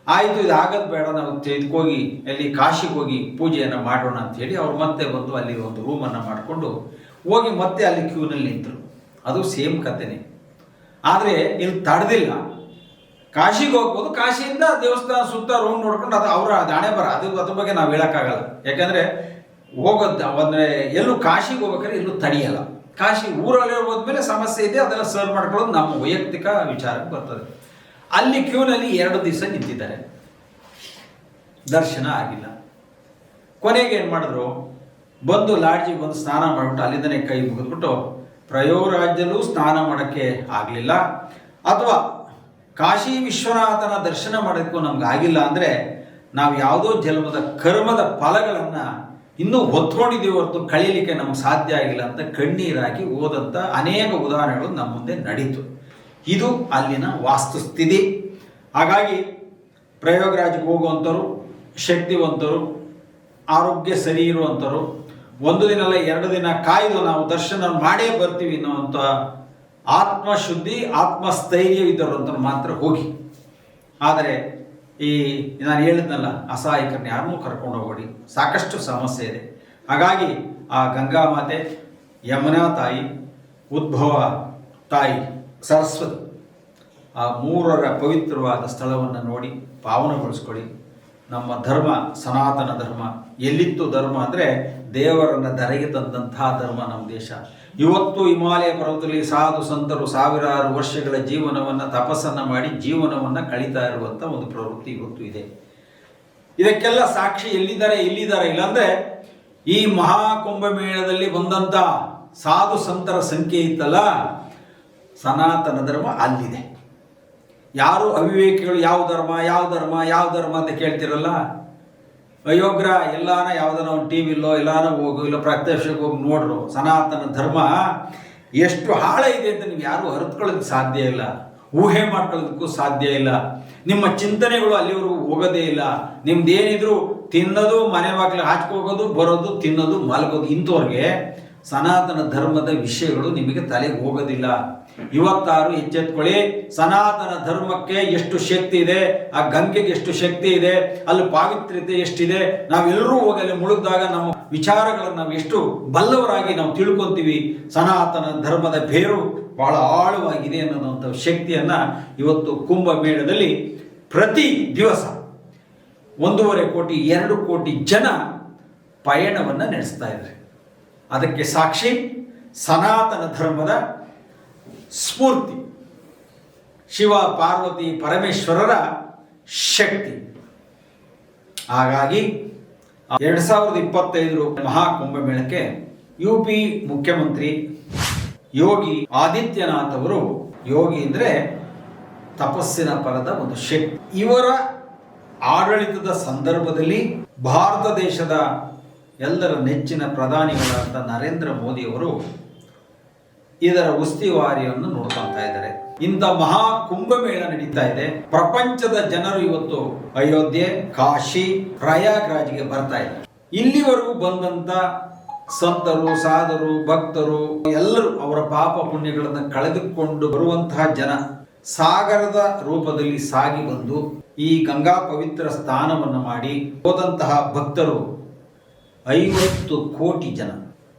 Speaker 1: ಆಯಿತು, ಇದು ಆಗದ್ ಬೇಡ, ನಾವು ತೆಗೆದುಕೋಗಿ ಅಲ್ಲಿ ಕಾಶಿಗೆ ಹೋಗಿ ಪೂಜೆಯನ್ನು ಮಾಡೋಣ ಅಂತ ಹೇಳಿ ಅವ್ರು ಮತ್ತೆ ಬಂದು ಅಲ್ಲಿ ಒಂದು ರೂಮನ್ನು ಮಾಡಿಕೊಂಡು ಹೋಗಿ ಮತ್ತೆ ಅಲ್ಲಿ ಕ್ಯೂನಲ್ಲಿ ನಿಂತರು. ಅದು ಸೇಮ್ ಕಥೆನೇ ಆದರೆ ಇಲ್ಲಿ ತಡೆದಿಲ್ಲ. ಕಾಶಿಗೆ ಹೋಗ್ಬೋದು. ಕಾಶಿಯಿಂದ ದೇವಸ್ಥಾನ ಸುತ್ತ ರೂಮ್ ನೋಡ್ಕೊಂಡು ಅದು ಅವರ ದಾಣೆ ಬರ. ಅದು ಅದ್ರ ಬಗ್ಗೆ ನಾವು ಹೇಳೋಕ್ಕಾಗಲ್ಲ. ಯಾಕಂದರೆ ಹೋಗೋದು ಅಂದರೆ ಎಲ್ಲೂ ಕಾಶಿಗೆ ಹೋಗ್ಬೇಕಾದ್ರೆ ಎಲ್ಲೂ ತಡೆಯಲ್ಲ. ಕಾಶಿ ಊರಲ್ಲಿ ಹೋದ್ಮೇಲೆ ಸಮಸ್ಯೆ ಇದೆ, ಅದನ್ನ ಸರ್ವ್ ಮಾಡ್ಕೊಳ್ಳೋದು ನಮ್ಮ ವೈಯಕ್ತಿಕ ವಿಚಾರಕ್ಕೆ ಬರ್ತದೆ. ಅಲ್ಲಿ ಕ್ಯೂನಲ್ಲಿ ಎರಡು ದಿವಸ ನಿಂತಿದ್ದಾರೆ. ದರ್ಶನ ಆಗಿಲ್ಲ. ಕೊನೆಗೆ ಏನು ಮಾಡಿದ್ರು? ಬಂದು ಲಾಡ್ಜಿಗೆ ಬಂದು ಸ್ನಾನ ಮಾಡಿಬಿಟ್ಟು ಅಲ್ಲಿಂದನೇ ಕೈ ಮುಗಿದ್ಬಿಟ್ಟು ಪ್ರಯೋಗರಾಜ್ಯಲ್ಲೂ ಸ್ನಾನ ಮಾಡೋಕ್ಕೆ ಆಗಲಿಲ್ಲ. ಅಥವಾ ಕಾಶಿ ವಿಶ್ವನಾಥನ ದರ್ಶನ ಮಾಡೋಕ್ಕೂ ನಮ್ಗೆ ಆಗಿಲ್ಲ ಅಂದರೆ ನಾವು ಯಾವುದೋ ಜನ್ಮದ ಕರ್ಮದ ಫಲಗಳನ್ನು ಇನ್ನೂ ಹೊತ್ಕೊಂಡಿದ್ದೀವಿ ಹೊರತು ಕಳೀಲಿಕ್ಕೆ ನಮ್ಗೆ ಸಾಧ್ಯ ಆಗಿಲ್ಲ ಅಂತ ಕಣ್ಣೀರಾಗಿ ಓದಂಥ ಅನೇಕ ಉದಾಹರಣೆಗಳು ನಮ್ಮ ಮುಂದೆ ನಡೀತು. ಇದು ಅಲ್ಲಿನ ವಾಸ್ತುಸ್ಥಿತಿ. ಹಾಗಾಗಿ ಪ್ರಯೋಗರಾಜ್ಗೆ ಹೋಗುವಂಥವ್ರು ಶಕ್ತಿವಂತರು, ಆರೋಗ್ಯ ಸರಿ ಇರುವಂಥವ್ರು ಒಂದು ದಿನ ಅಲ್ಲ ಎರಡು ದಿನ ಕಾಯ್ದು ನಾವು ದರ್ಶನ ಮಾಡೇ ಬರ್ತೀವಿ ಅನ್ನುವಂಥ ಆತ್ಮಶುದ್ಧಿ ಆತ್ಮಸ್ಥೈರ್ಯವಿದ್ದರು ಅಂತ ಮಾತ್ರ ಹೋಗಿ. ಆದರೆ ಈ ನಾನು ಹೇಳಿದ್ನಲ್ಲ, ಅಸಹಾಯಕರನ್ನ ಯಾರನ್ನೂ ಕರ್ಕೊಂಡು ಹೋಗಬೇಡಿ. ಸಾಕಷ್ಟು ಸಮಸ್ಯೆ ಇದೆ. ಹಾಗಾಗಿ ಆ ಗಂಗಾ ಮಾತೆ, ಯಮುನಾ ತಾಯಿ, ಉದ್ಭವ ತಾಯಿ, ಸರಸ್ವತಿ, ಆ ಮೂರರ ಪವಿತ್ರವಾದ ಸ್ಥಳವನ್ನು ನೋಡಿ ಪಾವನಗೊಳಿಸ್ಕೊಳ್ಳಿ ನಮ್ಮ ಧರ್ಮ, ಸನಾತನ ಧರ್ಮ. ಎಲ್ಲಿತ್ತು ಧರ್ಮ ಅಂದರೆ ದೇವರನ್ನು ಧರೆಗೆ ತಂದಂತಹ ಧರ್ಮ ನಮ್ಮ ದೇಶ. ಇವತ್ತು ಹಿಮಾಲಯ ಪರ್ವತದಲ್ಲಿ ಸಾಧು ಸಂತರು ಸಾವಿರಾರು ವರ್ಷಗಳ ಜೀವನವನ್ನು, ತಪಸ್ಸನ್ನು ಮಾಡಿ ಜೀವನವನ್ನು ಕಳೀತಾ ಇರುವಂಥ ಒಂದು ಪ್ರವೃತ್ತಿ ಇವತ್ತು ಇದೆ. ಇದಕ್ಕೆಲ್ಲ ಸಾಕ್ಷಿ ಎಲ್ಲಿದ್ದಾರೆ? ಎಲ್ಲಿದ್ದಾರೆ? ಇಲ್ಲಾಂದರೆ ಈ ಮಹಾಕುಂಭಮೇಳದಲ್ಲಿ ಬಂದಂಥ ಸಾಧು ಸಂತರ ಸಂಖ್ಯೆ ಇತ್ತಲ್ಲ? ಸನಾತನ ಧರ್ಮ ಅಲ್ಲಿದೆ. ಯಾರು ಅವಿವೇಕಿಗಳು ಯಾವ ಧರ್ಮ ಯಾವ ಧರ್ಮ ಯಾವ ಧರ್ಮ ಅಂತ ಕೇಳ್ತಿರಲ್ಲ? ಅಯೋಗ್ರ, ಎಲ್ಲಾನ ಯಾವ್ದಾನ ಒಂದು ಟಿ ವಿಲ್ಲೋ ಎಲ್ಲಾನ ಹೋಗು, ಇಲ್ಲ ಪ್ರತ್ಯಕ್ಷಕ್ಕೆ ಹೋಗಿ ನೋಡ್ರು ಸನಾತನ ಧರ್ಮ ಎಷ್ಟು ಹಾಳ ಇದೆ ಅಂತ ನೀವು ಯಾರು ಅರಿತ್ಕೊಳ್ಳೋದಕ್ಕೆ ಸಾಧ್ಯ ಇಲ್ಲ. ಊಹೆ ಮಾಡ್ಕೊಳ್ಳೋದಕ್ಕೂ ಸಾಧ್ಯ ಇಲ್ಲ. ನಿಮ್ಮ ಚಿಂತನೆಗಳು ಅಲ್ಲಿವರೆಗೂ ಹೋಗೋದೇ ಇಲ್ಲ. ನಿಮ್ದೇನಿದ್ರು ತಿನ್ನೋದು ಮನೆ ಬಾಗಿಲು ಹಾಚ್ಕೋಗೋದು ಬರೋದು, ತಿನ್ನೋದು, ಮಲಗೋದು ಇಂಥವ್ರಿಗೆ ಸನಾತನ ಧರ್ಮದ ವಿಷಯಗಳು ನಿಮಗೆ ತಲೆಗೆ ಹೋಗೋದಿಲ್ಲ. ಇವತ್ತಾರು ಎಚ್ಚೆತ್ಕೊಳ್ಳಿ. ಸನಾತನ ಧರ್ಮಕ್ಕೆ ಎಷ್ಟು ಶಕ್ತಿ ಇದೆ, ಆ ಗಂಗೆಗೆ ಎಷ್ಟು ಶಕ್ತಿ ಇದೆ, ಅಲ್ಲಿ ಪಾವಿತ್ರ್ಯತೆ ಎಷ್ಟಿದೆ, ನಾವೆಲ್ಲರೂ ಹೋಗಿ ಅಲ್ಲಿ ಮುಳುಗಿದಾಗ ನಮ್ಮ ವಿಚಾರಗಳನ್ನು ನಾವು ಎಷ್ಟು ಬಲ್ಲವರಾಗಿ ನಾವು ತಿಳ್ಕೊತೀವಿ. ಸನಾತನ ಧರ್ಮದ ಬೇರು ಬಹಳ ಆಳವಾಗಿದೆ ಅನ್ನೋದಂಥ ಶಕ್ತಿಯನ್ನು ಇವತ್ತು ಕುಂಭಮೇಳದಲ್ಲಿ ಪ್ರತಿ ದಿವಸ ಒಂದೂವರೆ ಕೋಟಿ, ಎರಡು ಕೋಟಿ ಜನ ಪಯಣವನ್ನು ನಡೆಸ್ತಾ ಇದ್ದಾರೆ. ಅದಕ್ಕೆ ಸಾಕ್ಷಿ ಸನಾತನ ಧರ್ಮದ ಸ್ಫೂರ್ತಿ. ಶಿವ, ಪಾರ್ವತಿ, ಪರಮೇಶ್ವರರ ಶಕ್ತಿ. ಹಾಗಾಗಿ ಎರಡು ಸಾವಿರದ ಇಪ್ಪತ್ತೈದರ ಮಹಾಕುಂಭಮೇಳಕ್ಕೆ ಯು ಪಿ ಮುಖ್ಯಮಂತ್ರಿ ಯೋಗಿ ಆದಿತ್ಯನಾಥ್ ಅವರು, ಯೋಗಿ ಅಂದರೆ ತಪಸ್ಸಿನ ಫಲದ ಒಂದು ಶಕ್ತಿ. ಇವರ ಆಡಳಿತದ ಸಂದರ್ಭದಲ್ಲಿ ಭಾರತ ದೇಶದ ಎಲ್ಲರ ನೆಚ್ಚಿನ ಪ್ರಧಾನಿಗಳಾದ ನರೇಂದ್ರ ಮೋದಿಯವರು ಇದರ ಉಸ್ತುವಾರಿಯನ್ನು ನೋಡ್ಕೊಳ್ತಾ ಇದ್ದಾರೆ. ಇಂಥ ಮಹಾ ಕುಂಭಮೇಳ ನಡೀತಾ ಇದೆ. ಪ್ರಪಂಚದ ಜನರು ಇವತ್ತು ಅಯೋಧ್ಯೆ, ಕಾಶಿ, ಪ್ರಯಾಗ್ರಾಜ್ಗೆ ಬರ್ತಾ ಇದೆ ಇಲ್ಲಿವರೆಗೂ ಬಂದಂತ ಸಂತರು, ಸಾಧರು, ಭಕ್ತರು, ಎಲ್ಲರೂ ಅವರ ಪಾಪ ಪುಣ್ಯಗಳನ್ನು ಕಳೆದುಕೊಂಡು ಬರುವಂತಹ ಜನ ಸಾಗರದ ರೂಪದಲ್ಲಿ ಸಾಗಿ ಬಂದು ಈ ಗಂಗಾ ಪವಿತ್ರ ಸ್ಥಾನವನ್ನು ಮಾಡಿ ಹೋದಂತಹ ಭಕ್ತರು ಐವತ್ತು ಕೋಟಿ ಜನ.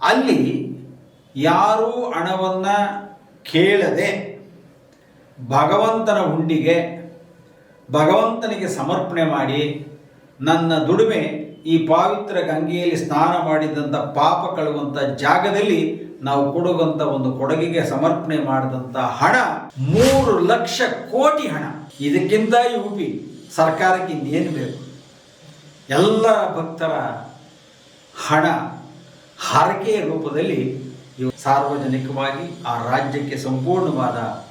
Speaker 1: ಅಲ್ಲಿ ಯಾರೂ ಹಣವನ್ನು ಕೇಳದೆ ಭಗವಂತನ ಹುಂಡಿಗೆ ಭಗವಂತನಿಗೆ ಸಮರ್ಪಣೆ ಮಾಡಿ ನನ್ನ ದುಡಿಮೆ ಈ ಪಾವಿತ್ರ ಗಂಗೆಯಲ್ಲಿ ಸ್ನಾನ ಮಾಡಿದಂಥ ಪಾಪ ಕಳುವಂಥ ಜಾಗದಲ್ಲಿ ನಾವು ಕೊಡುವಂಥ ಒಂದು ಕೊಡಗಿಗೆ ಸಮರ್ಪಣೆ ಮಾಡಿದಂಥ ಹಣ ಮೂರು ಲಕ್ಷ ಕೋಟಿ ಹಣ. ಇದಕ್ಕಿಂತ ಯು ಪಿ ಸರ್ಕಾರಕ್ಕೆ ಇನ್ನೇನು ಬೇಕು? ಎಲ್ಲ ಭಕ್ತರ ಹಣ ಹರಕೆಯ ರೂಪದಲ್ಲಿ ಸಾರ್ವಜನಿಕವಾಗಿ ಆ ರಾಜ್ಯಕ್ಕೆ ಸಂಪೂರ್ಣವಾದ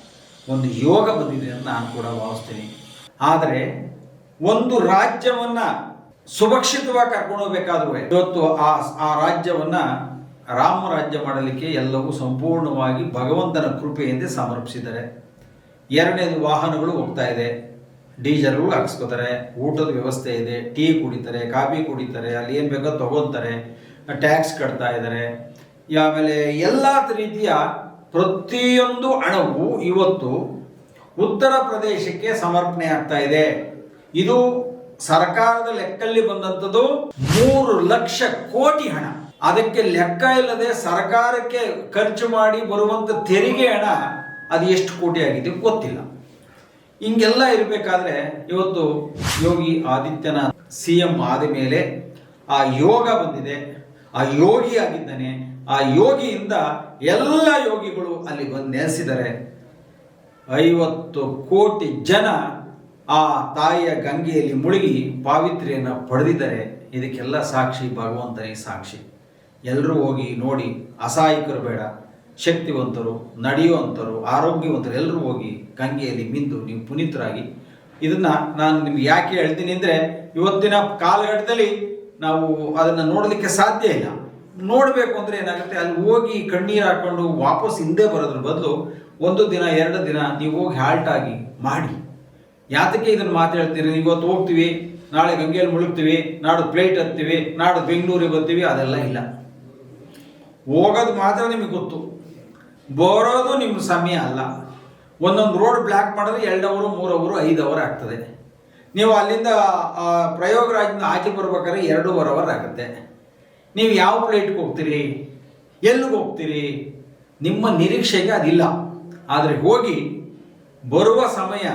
Speaker 1: ಒಂದು ಯೋಗ ಬಂದಿದೆ ಅಂತ ನಾನು ಕೂಡ ಭಾವಿಸ್ತೀನಿ. ಆದರೆ ಒಂದು ರಾಜ್ಯವನ್ನ ಸುಭಕ್ಷಿತವಾಗಿ ಕರ್ಕೊಂಡು ಹೋಗ್ಬೇಕಾದ್ರೂ ಇವತ್ತು ಆ ಆ ರಾಜ್ಯವನ್ನ ರಾಮ ರಾಜ್ಯ ಮಾಡಲಿಕ್ಕೆ ಎಲ್ಲವೂ ಸಂಪೂರ್ಣವಾಗಿ ಭಗವಂತನ ಕೃಪೆಯಿಂದ ಸಮರ್ಪಿಸಿದ್ದಾರೆ. ಎರಡನೇದು ವಾಹನಗಳು ಹೋಗ್ತಾ ಇದೆ. ಡೀಸೆಲ್ಗಳು ಹಾಕ್ಸ್ಕೋತಾರೆ. ಊಟದ ವ್ಯವಸ್ಥೆ ಇದೆ. ಟೀ ಕುಡಿತಾರೆ, ಕಾಫಿ ಕುಡಿತಾರೆ, ಅಲ್ಲಿ ಏನು ಬೇಕೋ ತಗೋತಾರೆ ಟ್ಯಾಕ್ಸ್ ಕಟ್ತಾ ಇದ್ದಾರೆ ಆಮೇಲೆ ಎಲ್ಲ ರೀತಿಯ ಪ್ರತಿಯೊಂದು ಹಣವು ಇವತ್ತು ಉತ್ತರ ಪ್ರದೇಶಕ್ಕೆ ಸಮರ್ಪಣೆ ಆಗ್ತಾ ಇದೆ. ಇದು ಸರ್ಕಾರದ ಲೆಕ್ಕಲ್ಲಿ ಬಂದಂಥದ್ದು ಮೂರು ಲಕ್ಷ ಕೋಟಿ ಹಣ. ಅದಕ್ಕೆ ಲೆಕ್ಕ ಇಲ್ಲದೆ ಸರ್ಕಾರಕ್ಕೆ ಖರ್ಚು ಮಾಡಿ ಬರುವಂತ ತೆರಿಗೆ ಹಣ ಅದು ಎಷ್ಟು ಕೋಟಿ ಆಗಿದೆ ಗೊತ್ತಿಲ್ಲ. ಹಿಂಗೆಲ್ಲ ಇರಬೇಕಾದ್ರೆ ಇವತ್ತು ಯೋಗಿ ಆದಿತ್ಯನಾಥ್ ಸಿ ಎಂ ಆದ ಮೇಲೆ ಆ ಯೋಗ ಬಂದಿದೆ. ಆ ಯೋಗಿ ಆಗಿದ್ದಾನೆ. ಆ ಯೋಗಿಯಿಂದ ಎಲ್ಲ ಯೋಗಿಗಳು ಅಲ್ಲಿ ಬಂದು ನೆಲೆಸಿದ್ದಾರೆ. ಐವತ್ತು ಕೋಟಿ ಜನ ಆ ತಾಯಿಯ ಗಂಗೆಯಲ್ಲಿ ಮುಳುಗಿ ಪಾವಿತ್ರ್ಯನ ಪಡೆದಿದ್ದಾರೆ. ಇದಕ್ಕೆಲ್ಲ ಸಾಕ್ಷಿ ಭಗವಂತನೇ ಸಾಕ್ಷಿ. ಎಲ್ಲರೂ ಹೋಗಿ ನೋಡಿ. ಅಸಹಾಯಕರು ಬೇಡ. ಶಕ್ತಿವಂತರು ನಡೆಯುವಂಥರು ಆರೋಗ್ಯವಂತರು ಎಲ್ಲರೂ ಹೋಗಿ ಗಂಗೆಯಲ್ಲಿ ಮಿಂದು ನೀವು ಪುನೀತರಾಗಿ. ಇದನ್ನು ನಾನು ನಿಮ್ಗೆ ಯಾಕೆ ಹೇಳ್ತೀನಿ ಅಂದರೆ, ಇವತ್ತಿನ ಕಾಲಘಟ್ಟದಲ್ಲಿ ನಾವು ಅದನ್ನು ನೋಡಲಿಕ್ಕೆ ಸಾಧ್ಯ ಇಲ್ಲ. ನೋಡಬೇಕು ಅಂದರೆ ಏನಾಗುತ್ತೆ, ಅಲ್ಲಿ ಹೋಗಿ ಕಣ್ಣೀರು ಹಾಕೊಂಡು ವಾಪಸ್ ಹಿಂದೆ ಬರೋದ್ರ ಬದಲು ಒಂದು ದಿನ, ಎರಡು ದಿನ ನೀವು ಹೋಗಿ ಹಾಲ್ಟ್ ಆಗಿ ಮಾಡಿ. ಯಾತಕ್ಕೆ ಇದನ್ನು ಮಾತಾಡ್ತೀರಿ ಇವತ್ತು ಹೋಗ್ತೀವಿ, ನಾಳೆ ಗಂಗೆಯಲ್ಲಿ ಮುಳುಗ್ತೀವಿ, ನಾಡು ಪ್ಲೇಟ್ ಹತ್ತೀವಿ, ನಾಡು ಬೆಂಗಳೂರಿಗೆ ಬರ್ತೀವಿ, ಅದೆಲ್ಲ ಇಲ್ಲ. ಹೋಗೋದು ಮಾತ್ರ ನಿಮಗೆ ಗೊತ್ತು. ಬರೋದು ನಿಮ್ಮ ಸಮಯ ಅಲ್ಲ. ಒಂದೊಂದು ರೋಡ್ ಬ್ಲ್ಯಾಕ್ ಮಾಡಿದ್ರೆ ಎರಡು ಅವರು ಮೂರು ಅವರು ಐದು ಅವರ್ ಆಗ್ತದೆ. ನೀವು ಅಲ್ಲಿಂದ ಆ, ಪ್ರಯೋಗರಾಜ್ಯಿಂದ ಆಚೆ ಬರ್ಬೇಕಾದ್ರೆ ಎರಡೂವರೆ ಅವರ್ ಆಗುತ್ತೆ. ನೀವು ಯಾವ ಪ್ಲೇಟ್ಗೆ ಹೋಗ್ತೀರಿ? ಎಲ್ಲಿಗೆ ಹೋಗ್ತೀರಿ? ನಿಮ್ಮ ನಿರೀಕ್ಷೆಗೆ ಅದಿಲ್ಲ. ಆದರೆ ಹೋಗಿ ಬರುವ ಸಮಯ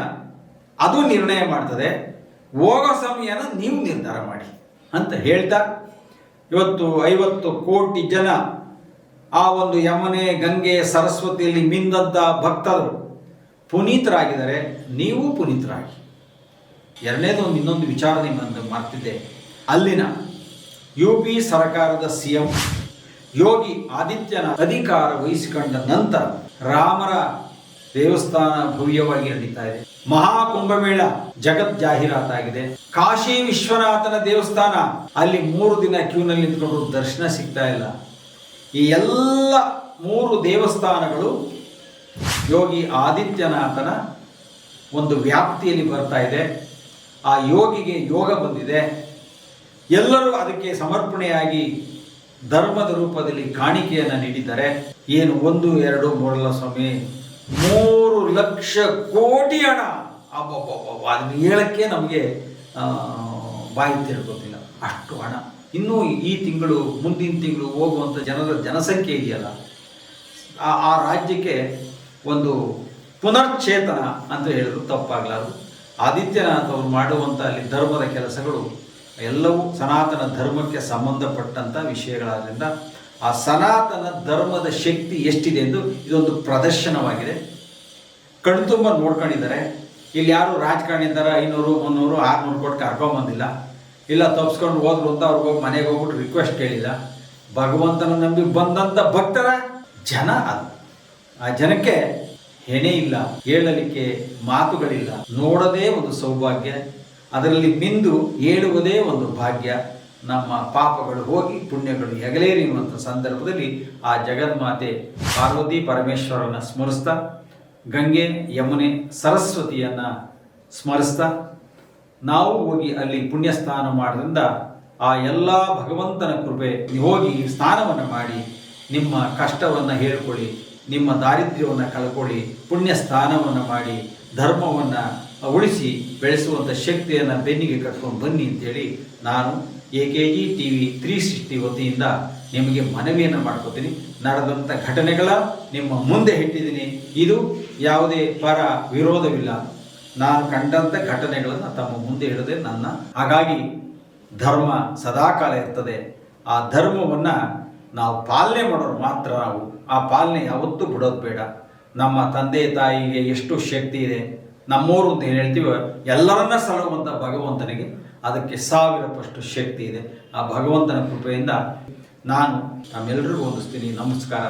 Speaker 1: ಅದು ನಿರ್ಣಯ ಮಾಡ್ತದೆ. ಹೋಗೋ ಸಮಯನ ನೀವು ನಿರ್ಧಾರ ಮಾಡಿ ಅಂತ ಹೇಳ್ತಾ ಇವತ್ತು ಐವತ್ತು ಕೋಟಿ ಜನ ಆ ಒಂದು ಯಮನೆ, ಗಂಗೆ, ಸರಸ್ವತಿಯಲ್ಲಿ ಮಿಂದದ್ದ ಭಕ್ತರು ಪುನೀತರಾಗಿದ್ದಾರೆ. ನೀವು ಪುನೀತರಾಗಿ. ಎರಡನೇದು ಒಂದು ಇನ್ನೊಂದು ವಿಚಾರ ನಿಮ್ಮನ್ನು ಮಾಡ್ತಿದ್ದೆ ಅಲ್ಲಿನ ಯು ಪಿ ಸರ್ಕಾರದ ಸಿ ಎಂ ಯೋಗಿ ಆದಿತ್ಯನ ಅಧಿಕಾರ ವಹಿಸಿಕೊಂಡ ನಂತರ ರಾಮರ ದೇವಸ್ಥಾನ ಭವ್ಯವಾಗಿ ನಡೀತಾ ಇದೆ. ಮಹಾಕುಂಭಮೇಳ ಜಗತ್ ಜಾಹೀರಾತಾಗಿದೆ ಕಾಶಿ ವಿಶ್ವನಾಥನ ದೇವಸ್ಥಾನ ಅಲ್ಲಿ ಮೂರು ದಿನ ಕ್ಯೂನಲ್ಲಿ ನಿಂತ್ಕೊಂಡು ದರ್ಶನ ಸಿಗ್ತಾ ಇಲ್ಲ. ಈ ಎಲ್ಲ ಮೂರು ದೇವಸ್ಥಾನಗಳು ಯೋಗಿ ಆದಿತ್ಯನಾಥನ ಒಂದು ವ್ಯಾಪ್ತಿಯಲ್ಲಿ ಬರ್ತಾ ಇದೆ. ಆ ಯೋಗಿಗೆ ಯೋಗ ಬಂದಿದೆ. ಎಲ್ಲರೂ ಅದಕ್ಕೆ ಸಮರ್ಪಣೆಯಾಗಿ ಧರ್ಮದ ರೂಪದಲ್ಲಿ ಕಾಣಿಕೆಯನ್ನು ನೀಡಿದ್ದಾರೆ. ಏನು ಒಂದು, ಎರಡು, ಮೂರಲ್ಲ ಸ್ವಾಮಿ, ಮೂರು ಲಕ್ಷ ಕೋಟಿ ಹಣ. ಅದನ್ನು ಹೇಳಕ್ಕೆ ನಮಗೆ ಬಾಯಿ ತಿಳ್ಕೊತಿಲ್ಲ ಅಷ್ಟು ಹಣ. ಇನ್ನೂ ಈ ತಿಂಗಳು, ಮುಂದಿನ ತಿಂಗಳು ಹೋಗುವಂಥ ಜನರ ಜನಸಂಖ್ಯೆ ಇದೆಯಲ್ಲ, ಆ ಆ ರಾಜ್ಯಕ್ಕೆ ಒಂದು ಪುನರ್ಚೇತನ ಅಂತ ಹೇಳಿದ್ರು, ತಪ್ಪಾಗಲಾರದು. ಆದಿತ್ಯನಾಥ್ ಅವರು ಮಾಡುವಂಥ ಅಲ್ಲಿ ಧರ್ಮದ ಕೆಲಸಗಳು ಎಲ್ಲವೂ ಸನಾತನ ಧರ್ಮಕ್ಕೆ ಸಂಬಂಧಪಟ್ಟಂಥ ವಿಷಯಗಳಾದ್ದರಿಂದ ಆ ಸನಾತನ ಧರ್ಮದ ಶಕ್ತಿ ಎಷ್ಟಿದೆ ಎಂದು ಇದೊಂದು ಪ್ರದರ್ಶನವಾಗಿದೆ. ಕಣ್ತುಂಬ ನೋಡ್ಕೊಂಡಿದ್ದಾರೆ. ಇಲ್ಲಿ ಯಾರು ರಾಜಕಾರಣಿ ಇದ್ದಾರೆ ಐನೂರು, ಮುನ್ನೂರು, ಆರುನೂರು ಕೋಟಿ ಕರ್ಕೊಂಬಂದಿಲ್ಲ. ಇಲ್ಲ, ತಪ್ಸ್ಕೊಂಡು ಹೋದ್ರು ಅಂತ ಅವ್ರಿಗೆ ಹೋಗಿ ಮನೆಗೆ ಹೋಗ್ಬಿಟ್ಟು ರಿಕ್ವೆಸ್ಟ್ ಕೇಳಿಲ್ಲ. ಭಗವಂತನ ನಂಬಿ ಬಂದಂಥ ಭಕ್ತರ ಜನ ಅದು. ಆ ಜನಕ್ಕೆ ಹೆಣೆ ಇಲ್ಲ ಹೇಳಲಿಕ್ಕೆ ಮಾತುಗಳಿಲ್ಲ, ನೋಡೋದೇ ಒಂದು ಸೌಭಾಗ್ಯ, ಅದರಲ್ಲಿ ಮಿಂದು ಹೇಳುವುದೇ ಒಂದು ಭಾಗ್ಯ. ನಮ್ಮ ಪಾಪಗಳು ಹೋಗಿ ಪುಣ್ಯಗಳು ಹೆಗಲೇರಿ ಎನ್ನುವಂಥ ಸಂದರ್ಭದಲ್ಲಿ ಆ ಜಗನ್ಮಾತೆ ಪಾರ್ವತಿ ಪರಮೇಶ್ವರನ ಸ್ಮರಿಸ್ತಾ, ಗಂಗೆ, ಯಮುನೆ, ಸರಸ್ವತಿಯನ್ನು ಸ್ಮರಿಸ್ತಾ ನಾವು ಹೋಗಿ ಅಲ್ಲಿ ಪುಣ್ಯ ಸ್ನಾನ ಮಾಡೋದ್ರಿಂದ ಆ ಎಲ್ಲ ಭಗವಂತನ ಕೃಪೆ, ನೀವು ಹೋಗಿ ಸ್ನಾನವನ್ನು ಮಾಡಿ, ನಿಮ್ಮ ಕಷ್ಟವನ್ನು ಹೇಳ್ಕೊಳ್ಳಿ, ನಿಮ್ಮ ದಾರಿದ್ರ್ಯವನ್ನು ಕಳ್ಕೊಳ್ಳಿ ಪುಣ್ಯ ಸ್ನಾನವನ್ನು ಮಾಡಿ, ಧರ್ಮವನ್ನು ಉಳಿಸಿ ಬೆಳೆಸುವಂಥ ಶಕ್ತಿಯನ್ನು ಬೆನ್ನಿಗೆ ಕಟ್ಕೊಂಡು ಬನ್ನಿ ಅಂತೇಳಿ ನಾನು A K G T V three sixty ವತಿಯಿಂದ ನಿಮಗೆ ಮನವಿಯನ್ನು ಮಾಡ್ಕೋತೀನಿ. ನಡೆದಂಥ ಘಟನೆಗಳ ನಿಮ್ಮ ಮುಂದೆ ಇಟ್ಟಿದ್ದೀನಿ. ಇದು ಯಾವುದೇ ಪರ ವಿರೋಧವಿಲ್ಲ. ನಾನು ಕಂಡಂಥ ಘಟನೆಗಳನ್ನು ತಮ್ಮ ಮುಂದೆ ಇಡದೆ ನನ್ನ, ಹಾಗಾಗಿ ಧರ್ಮ ಸದಾಕಾಲ ಇರ್ತದೆ. ಆ ಧರ್ಮವನ್ನು ನಾವು ಪಾಲನೆ ಮಾಡೋರು ಮಾತ್ರ ನಾವು. ಆ ಪಾಲನೆ ಯಾವತ್ತೂ ಬಿಡೋದು ಬೇಡ. ನಮ್ಮ ತಂದೆ, ತಾಯಿಗೆ ಎಷ್ಟು ಶಕ್ತಿ ಇದೆ. ನಮ್ಮೂರು ಅಂತ ಏನು ಹೇಳ್ತೀವೋ, ಎಲ್ಲರನ್ನ ಸಲಹುವಂಥ ಭಗವಂತನಿಗೆ ಅದಕ್ಕೆ ಸಾವಿರ ಪಷ್ಟು ಶಕ್ತಿ ಇದೆ. ಆ ಭಗವಂತನ ಕೃಪೆಯಿಂದ ನಾನು ನಮ್ಮೆಲ್ಲರಿಗೂ ಹೊಂದಿಸ್ತೀನಿ ನಮಸ್ಕಾರ.